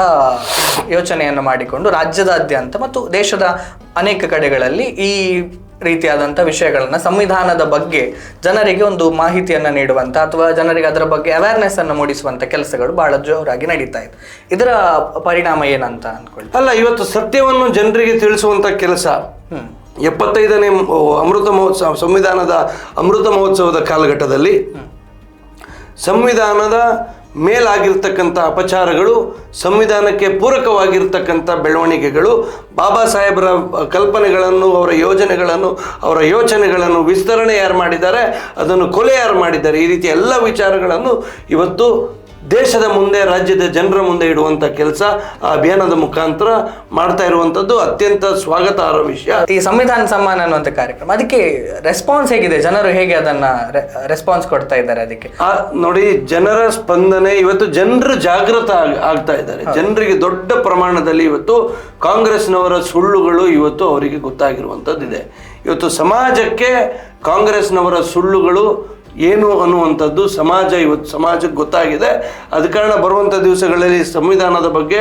ಯೋಚನೆಯನ್ನು ಮಾಡಿಕೊಂಡು ರಾಜ್ಯದಾದ್ಯಂತ ಮತ್ತು ದೇಶದ ಅನೇಕ ಕಡೆಗಳಲ್ಲಿ ಈ ರೀತಿಯಾದಂಥ ವಿಷಯಗಳನ್ನ ಸಂವಿಧಾನದ ಬಗ್ಗೆ ಜನರಿಗೆ ಒಂದು ಮಾಹಿತಿಯನ್ನು ನೀಡುವಂಥ ಅಥವಾ ಜನರಿಗೆ ಅದರ ಬಗ್ಗೆ ಅವೇರ್ನೆಸ್ ಅನ್ನು ಮೂಡಿಸುವಂಥ ಕೆಲಸಗಳು ಬಹಳ ಜೋರಾಗಿ ನಡೀತಾ ಇದೆ ಇದರ ಪರಿಣಾಮ ಏನಂತ ಅನ್ಕೊಳ್ಳಿ ಅಲ್ಲ ಇವತ್ತು ಸತ್ಯವನ್ನು ಜನರಿಗೆ ತಿಳಿಸುವಂತ ಕೆಲಸ. ಎಪ್ಪತ್ತೈದನೇ ಅಮೃತ ಮಹೋತ್ಸವ, ಸಂವಿಧಾನದ ಅಮೃತ ಮಹೋತ್ಸವದ ಕಾಲಘಟ್ಟದಲ್ಲಿ ಸಂವಿಧಾನದ ಮೇಲಾಗಿರ್ತಕ್ಕಂಥ ಅಪಚಾರಗಳು, ಸಂವಿಧಾನಕ್ಕೆ ಪೂರಕವಾಗಿರ್ತಕ್ಕಂಥ ಬೆಳವಣಿಗೆಗಳು, ಬಾಬಾ ಸಾಹೇಬರ ಕಲ್ಪನೆಗಳನ್ನು, ಅವರ ಯೋಜನೆಗಳನ್ನು, ಅವರ ಯೋಚನೆಗಳನ್ನು ವಿಸ್ತರಣೆ ಯಾರು ಮಾಡಿದ್ದಾರೆ, ಅದನ್ನು ಕೊಲೆ ಯಾರು ಮಾಡಿದ್ದಾರೆ, ಈ ರೀತಿ ಎಲ್ಲ ವಿಚಾರಗಳನ್ನು ಇವತ್ತು ದೇಶದ ಮುಂದೆ ರಾಜ್ಯದ ಜನರ ಮುಂದೆ ಇಡುವಂಥ ಕೆಲಸ ಆ ಅಭಿಯಾನದ ಮುಖಾಂತರ ಮಾಡ್ತಾ ಇರುವಂಥದ್ದು ಅತ್ಯಂತ ಸ್ವಾಗತಾರ್ಹ ವಿಷಯ. ಈ ಸಂವಿಧಾನ ಸಮ್ಮಾನ ಅನ್ನುವಂಥ ಕಾರ್ಯಕ್ರಮ ಅದಕ್ಕೆ ರೆಸ್ಪಾನ್ಸ್ ಹೇಗಿದೆ? ಜನರು ಹೇಗೆ ಅದನ್ನ ರೆಸ್ಪಾನ್ಸ್ ಕೊಡ್ತಾ ಇದ್ದಾರೆ ಅದಕ್ಕೆ? ಆ ನೋಡಿ ಜನರ ಸ್ಪಂದನೆ ಇವತ್ತು ಜನರು ಜಾಗೃತ ಆಗ್- ಆಗ್ತಾ ಇದ್ದಾರೆ. ಜನರಿಗೆ ದೊಡ್ಡ ಪ್ರಮಾಣದಲ್ಲಿ ಇವತ್ತು ಕಾಂಗ್ರೆಸ್ನವರ ಸುಳ್ಳುಗಳು ಇವತ್ತು ಅವರಿಗೆ ಗೊತ್ತಾಗಿರುವಂಥದ್ದಿದೆ ಇವತ್ತು ಸಮಾಜಕ್ಕೆ ಕಾಂಗ್ರೆಸ್ನವರ ಸುಳ್ಳುಗಳು ಏನು ಅನ್ನುವಂಥದ್ದು ಸಮಾಜ ಇವತ್ತು ಸಮಾಜಕ್ಕೆ ಗೊತ್ತಾಗಿದೆ. ಅದ ಕಾರಣ ಬರುವಂಥ ದಿವಸಗಳಲ್ಲಿ ಸಂವಿಧಾನದ ಬಗ್ಗೆ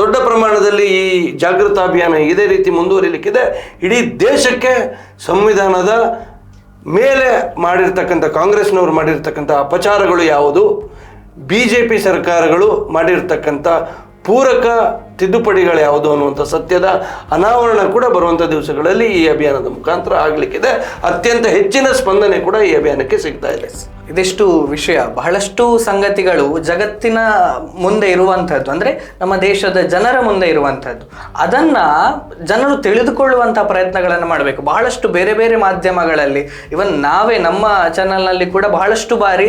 ದೊಡ್ಡ ಪ್ರಮಾಣದಲ್ಲಿ ಈ ಜಾಗೃತಾಭಿಯಾನ ಇದೇ ರೀತಿ ಮುಂದುವರಿಲಿಕ್ಕಿದೆ. ಇಡೀ ದೇಶಕ್ಕೆ ಸಂವಿಧಾನದ ಮೇಲೆ ಮಾಡಿರ್ತಕ್ಕಂಥ, ಕಾಂಗ್ರೆಸ್ನವರು ಮಾಡಿರ್ತಕ್ಕಂಥ ಅಪಚಾರಗಳು ಯಾವುದು? ಬಿ ಜೆ ಪಿ ಸರ್ಕಾರಗಳು ಮಾಡಿರ್ತಕ್ಕಂಥ ಪೂರಕ ತಿದ್ದುಪಡಿಗಳು ಯಾವುದು ಅನ್ನುವಂಥ ಸತ್ಯದ ಅನಾವರಣ ಕೂಡ ಬರುವಂಥ ದಿವಸಗಳಲ್ಲಿ ಈ ಅಭಿಯಾನದ ಮುಖಾಂತರ ಆಗಲಿಕ್ಕಿದೆ. ಅತ್ಯಂತ ಹೆಚ್ಚಿನ ಸ್ಪಂದನೆ ಕೂಡ ಈ ಅಭಿಯಾನಕ್ಕೆ ಸಿಗ್ತಾ ಇದೆ. ಇದಿಷ್ಟು ವಿಷಯ. ಬಹಳಷ್ಟು ಸಂಗತಿಗಳು ಜಗತ್ತಿನ ಮುಂದೆ ಇರುವಂಥದ್ದು. ಅಂದ್ರೆ ನಮ್ಮ ದೇಶದ ಜನರ ಮುಂದೆ ಇರುವಂಥದ್ದು. ಅದನ್ನ ಜನರು ತಿಳಿದುಕೊಳ್ಳುವಂಥ ಪ್ರಯತ್ನಗಳನ್ನು ಮಾಡಬೇಕು. ಬಹಳಷ್ಟು ಬೇರೆ ಬೇರೆ ಮಾಧ್ಯಮಗಳಲ್ಲಿ ಇವನ್ ನಾವೇ ನಮ್ಮ ಚಾನಲ್ನಲ್ಲಿ ಕೂಡ ಬಹಳಷ್ಟು ಬಾರಿ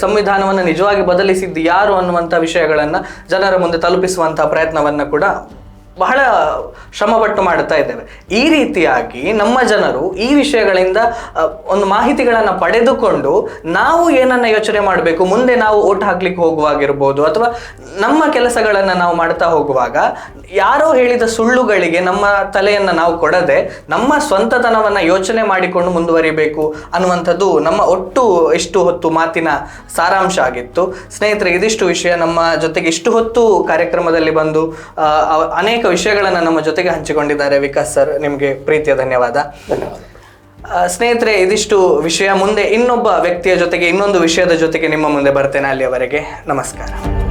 ಸಂವಿಧಾನವನ್ನು ನಿಜವಾಗಿ ಬದಲಿಸಿದ್ದು ಯಾರು ಅನ್ನುವಂಥ ವಿಷಯಗಳನ್ನು ಜನರ ಮುಂದೆ ತಲುಪಿಸುವಂಥ ಪ್ರಯತ್ನವನ್ನು ಕೂಡ ಬಹಳ ಶ್ರಮಪಟ್ಟು ಮಾಡುತ್ತಾ ಇದ್ದೇವೆ. ಈ ರೀತಿಯಾಗಿ ನಮ್ಮ ಜನರು ಈ ವಿಷಯಗಳಿಂದ ಒಂದು ಮಾಹಿತಿಗಳನ್ನು ಪಡೆದುಕೊಂಡು ನಾವು ಏನನ್ನ ಯೋಚನೆ ಮಾಡಬೇಕು, ಮುಂದೆ ನಾವು ಓಟ್ ಹಾಕ್ಲಿಕ್ಕೆ ಹೋಗುವಾಗಿರ್ಬೋದು ಅಥವಾ ನಮ್ಮ ಕೆಲಸಗಳನ್ನು ನಾವು ಮಾಡ್ತಾ ಹೋಗುವಾಗ ಯಾರೋ ಹೇಳಿದ ಸುಳ್ಳುಗಳಿಗೆ ನಮ್ಮ ತಲೆಯನ್ನ ನಾವು ಕೊಡದೆ ನಮ್ಮ ಸ್ವಂತತನವನ್ನ ಯೋಚನೆ ಮಾಡಿಕೊಂಡು ಮುಂದುವರಿಬೇಕು ಅನ್ನುವಂಥದ್ದು ನಮ್ಮ ಒಟ್ಟು ಇಷ್ಟು ಹೊತ್ತು ಮಾತಿನ ಸಾರಾಂಶ ಆಗಿತ್ತು. ಸ್ನೇಹಿತರೆ ಇದಿಷ್ಟು ವಿಷಯ ನಮ್ಮ ಜೊತೆಗೆ ಇಷ್ಟು ಹೊತ್ತು ಕಾರ್ಯಕ್ರಮದಲ್ಲಿ ಬಂದು ಅನೇಕ ವಿಷಯಗಳನ್ನು ನಮ್ಮ ಜೊತೆಗೆ ಹಂಚಿಕೊಂಡಿದ್ದಾರೆ ವಿಕಾಸ್ ಸರ್ ನಿಮಗೆ ಪ್ರೀತಿಯ ಧನ್ಯವಾದ. ಧನ್ಯವಾದ. ಸ್ನೇಹಿತರೆ ಇದಿಷ್ಟು ವಿಷಯ ಮುಂದೆ ಇನ್ನೊಬ್ಬ ವ್ಯಕ್ತಿಯ ಜೊತೆಗೆ ಇನ್ನೊಂದು ವಿಷಯದ ಜೊತೆಗೆ ನಿಮ್ಮ ಮುಂದೆ ಬರ್ತೇನೆ ಅಲ್ಲಿಯವರೆಗೆ. ನಮಸ್ಕಾರ.